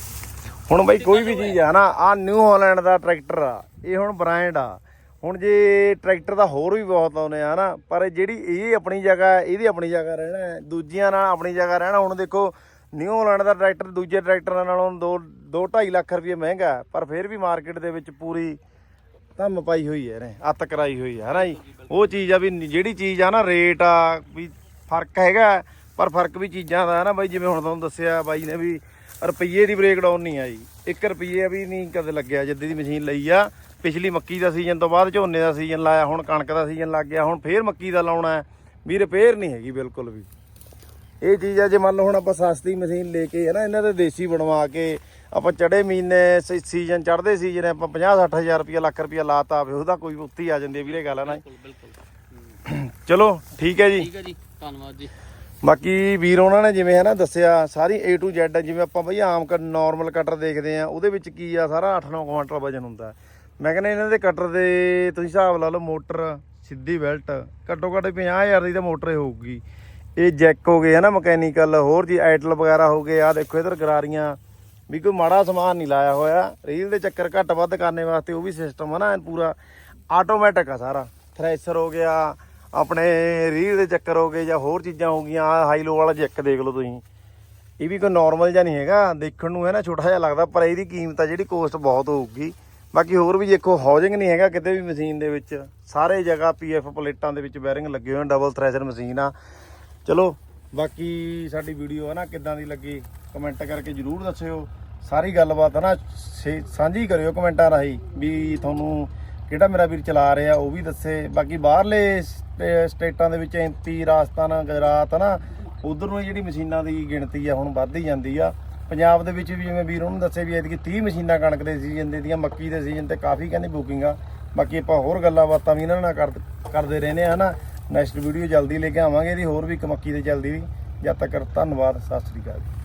ਹੁਣ ਬਾਈ ਕੋਈ ਵੀ ਚੀਜ਼ ਆ ਨਾ ਆ ਨਿਊ ਹਾਲੈਂਡ ਦਾ ਟਰੈਕਟਰ ਆ ਇਹ ਹੁਣ ਬ੍ਰਾਂਡ ਆ। ਹੁਣ ਜੇ ਟਰੈਕਟਰ ਦਾ ਹੋਰ ਵੀ ਬਹੁਤ ਆਉਨੇ ਆ ਨਾ ਪਰ ਜਿਹੜੀ ਇਹ ਆਪਣੀ ਜਗ੍ਹਾ ਇਹਦੀ ਆਪਣੀ ਜਗ੍ਹਾ ਰਹਿਣਾ ਹੈ, ਦੂਜੀਆਂ ਨਾਲ ਆਪਣੀ ਜਗ੍ਹਾ ਰਹਿਣਾ ਹੁਣ ਦੇਖੋ ਨਿਊ ਹਾਲੈਂਡ ਦਾ ਟਰੈਕਟਰ ਦੂਜੇ ਟਰੈਕਟਰਾਂ ਨਾਲੋਂ 2 2 2.5 ਲੱਖ ਰੁਪਏ ਮਹਿੰਗਾ ਪਰ ਫਿਰ ਵੀ ਮਾਰਕੀਟ ਦੇ ਵਿੱਚ ਪੂਰੀ ਧੰਮ ਪਾਈ ਹੋਈ ਹੈ ਨੇ ਅੱਤ ਕਰਾਈ ਹੋਈ ਹੈ ਹਨਾ ਜੀ। ਉਹ ਚੀਜ਼ ਆ ਵੀ ਜਿਹੜੀ ਚੀਜ਼ ਆ ਨਾ ਰੇਟ ਆ ਵੀ ਫ਼ਰਕ ਹੈਗਾ ਪਰ ਫ਼ਰਕ ਵੀ ਚੀਜ਼ਾਂ ਦਾ ਹੈ ਨਾ ਬਾਈ ਜਿਵੇਂ ਹੁਣ ਤੁਹਾਨੂੰ ਦੱਸਿਆ ਬਾਈ ਨੇ ਵੀ ਰੁਪਈਏ ਦੀ ਬ੍ਰੇਕਡਾਊਨ ਨਹੀਂ ਆਈ। 1 ਰੁਪਈਏ ਵੀ ਨਹੀਂ ਕਦੇ ਲੱਗਿਆ ਜਿੱਦੇ ਦੀ ਮਸ਼ੀਨ ਲਈ ਆ। ਪਿਛਲੀ ਮੱਕੀ ਦਾ ਸੀਜ਼ਨ ਤੋਂ ਬਾਅਦ ਝੋਨੇ ਦਾ ਸੀਜ਼ਨ ਲਾਇਆ ਹੁਣ ਕਣਕ ਦਾ ਸੀਜ਼ਨ ਲੱਗ ਗਿਆ ਹੁਣ ਫੇਰ ਮੱਕੀ ਦਾ ਲਾਉਣਾ ਵੀ ਰਿਪੇਅਰ ਨਹੀਂ ਹੈਗੀ ਬਿਲਕੁਲ ਵੀ। ਇਹ ਚੀਜ਼ ਆ ਜੇ ਮੰਨ ਲਓ ਹੁਣ ਆਪਾਂ ਸਸਤੀ ਮਸ਼ੀਨ ਲੈ ਕੇ ਹੈ ਨਾ ਇਹਨਾਂ ਦੇ ਦੇਸੀ ਬਣਵਾ ਕੇ ਆਪਾਂ ਚੜੇ ਮਹੀਨੇ ਸੀਜ਼ਨ ਚੜਦੇ ਸੀਜ਼ਨ ਆਪਾਂ 50 60 ਹਜ਼ਾਰ ਰੁਪਇਆ ਲੱਖ ਰੁਪਇਆ ਲਾਤਾ ਹੋਵੇ ਉਹਦਾ ਕੋਈ ਉੱਤੀ ਆ ਜਾਂਦੀ ਵੀਰੇ ਗੱਲ ਹੈ ਨਾ ਬਿਲਕੁਲ ਬਿਲਕੁਲ। ਚਲੋ ਠੀਕ ਹੈ ਜੀ। ਠੀਕ ਹੈ ਜੀ ਧੰਨਵਾਦ ਜੀ। ਬਾਕੀ ਵੀਰ ਉਹਨਾਂ ਨੇ ਜਿਵੇਂ ਹੈ ਨਾ ਦੱਸਿਆ, ਸਾਰੀ A to Z ਜਿਵੇਂ ਆਪਾਂ ਬਈ ਆਮ ਨਾਰਮਲ ਕਟਰ ਦੇਖਦੇ ਆ, ਉਹਦੇ ਵਿੱਚ ਕੀ ਆ, ਸਾਰਾ 8-9 ਕੁਆਂਟਲ ਵਜਨ ਹੁੰਦਾ। ਮੈਂ ਕਹਿੰਦਾ ਇਹਨਾਂ ਦੇ ਕਟਰ ਦੇ ਤੁਸੀਂ ਹਿਸਾਬ ਲਾ ਲਓ ਮੋਟਰ, ਸਿੱਧੀ ਬੈਲਟ ਘੱਟੋ ਘੱਟ 50000 ਦੀ ਤਾਂ ਮੋਟਰ ਹੀ ਹੋਊਗੀ। ਇਹ ਜੈਕ ਹੋ ਗਏ ਹੈ ਨਾ ਮਕੈਨੀਕਲ, ਹੋਰ ਜੀ ਆਈਟਲ ਵਗੈਰਾ ਹੋ ਗਏ ਆ ਦੇਖੋ ਇਧਰ ਗਰਾਰੀਆਂ। ਵੀ ਕੋਈ ਮਾੜਾ ਸਮਾਨ ਨਹੀਂ ਲਾਇਆ ਹੋਇਆ ਰੀਲ ਦੇ ਚੱਕਰ ਘੱਟ ਵੱਧ ਕਰਨੇ ਵਾਸਤੇ ਉਹ ਵੀ ਸਿਸਟਮ ਹੈ ਨਾ ਪੂਰਾ। ਆਟੋਮੈਟਿਕ ਆ ਸਾਰਾ। ਥ੍ਰੈਸ਼ਰ ਹੋ ਗਿਆ ਆਪਣੇ ਰੀਲ ਦੇ ਚੱਕਰ ਹੋ ਗਏ ਜਾਂ ਹੋਰ ਚੀਜ਼ਾਂ ਹੋ ਗਈਆਂ ਹਾਈ ਲੋ ਵਾਲਾ ਜੈਕ ਦੇਖ ਲਓ ਤੁਸੀਂ। ਇਹ ਵੀ ਕੋਈ ਨਾਰਮਲ ਜਿਹਾ ਨਹੀਂ ਹੈਗਾ, ਦੇਖਣ ਨੂੰ ਹੈ ਨਾ, ਛੋਟਾ ਜਿਹਾ ਲੱਗਦਾ, ਪਰ ਇਹਦੀ ਕੀਮਤ ਆ ਜਿਹੜੀ ਕੋਸਟ ਬਹੁਤ ਹੋਊਗੀ। ਬਾਕੀ ਹੋਰ ਵੀ ਦੇਖੋ ਹੌਜਿੰਗ ਨਹੀਂ ਹੈਗਾ ਕਿਤੇ ਵੀ ਮਸ਼ੀਨ ਦੇ ਵਿੱਚ। ਸਾਰੇ ਜਗ੍ਹਾ ਪੀਐਫ ਪਲੇਟਾਂ ਦੇ ਵਿੱਚ ਬੈਰਿੰਗ ਲੱਗੇ ਹੋਏ ਆ ਡਬਲ ਥ੍ਰੈਸ਼ਰ ਮਸ਼ੀਨ ਆ। ਚਲੋ, ਬਾਕੀ ਸਾਡੀ ਵੀਡੀਓ ਹੈ ਨਾ, ਕਿੱਦਾਂ ਦੀ ਲੱਗੀ ਕਮੈਂਟ ਕਰਕੇ ਜਰੂਰ ਦੱਸਿਓ। ਸਾਰੀ ਗੱਲਬਾਤ ਹੈ ਨਾ ਸੇ- ਸਾਂਝੀ ਕਰਿਓ ਕਮੈਂਟਾਂ ਰਾਹੀਂ, ਵੀ ਤੁਹਾਨੂੰ ਕਿਹੜਾ ਮੇਰਾ ਵੀਰ ਚਲਾ ਰਿਹਾ, ਉਹ ਵੀ ਦੱਸੇ। ਬਾਕੀ ਬਾਹਰਲੇ ਸਟੇਟਾਂ ਦੇ ਵਿੱਚ ਐਂਤੀ, ਰਾਜਸਥਾਨ, ਗੁਜਰਾਤ ਹੈ ਨਾ ਉਧਰ ਨੂੰ ਇਹ ਜਿਹੜੀ ਮਸ਼ੀਨਾਂ ਦੀ ਗਿਣਤੀ ਆ, ਹੁਣ ਵੱਧਦੀ ਜਾਂਦੀ ਆ। ਪੰਜਾਬ ਦੇ ਵਿੱਚ ਵੀ ਜਿਵੇਂ ਵੀਰ ਉਹਨੂੰ ਦੱਸੇ ਵੀ ਐਤਕੀ 30 ਮਸ਼ੀਨਾਂ ਕਣਕ ਦੇ ਸੀਜ਼ਨ ਦੇ ਦੀਆਂ, ਮੱਕੀ ਦੇ ਸੀਜ਼ਨ ਤੇ ਕਾਫੀ ਕਹਿੰਦੇ ਬੁਕਿੰਗ ਆ। ਬਾਕੀ ਆਪਾਂ ਹੋਰ ਗੱਲਾਂ ਬਾਤਾਂ ਵੀ ਇਹਨਾਂ ਨਾਲ ਕਰਦੇ ਰਹਿੰਦੇ ਆ, ਹਨਾ? ਨੈਕਸਟ ਵੀਡੀਓ ਜਲਦੀ ਲੈ ਕੇ ਆਵਾਂਗੇ, ਇਹਦੀ ਹੋਰ ਵੀ ਇੱਕ ਮੱਕੀ ਦੇ ਜਲਦੀ ਵੀ। ਜਦ ਤੱਕ ਧੰਨਵਾਦ, ਸਤਿ ਸ੍ਰੀ ਅਕਾਲ ਜੀ।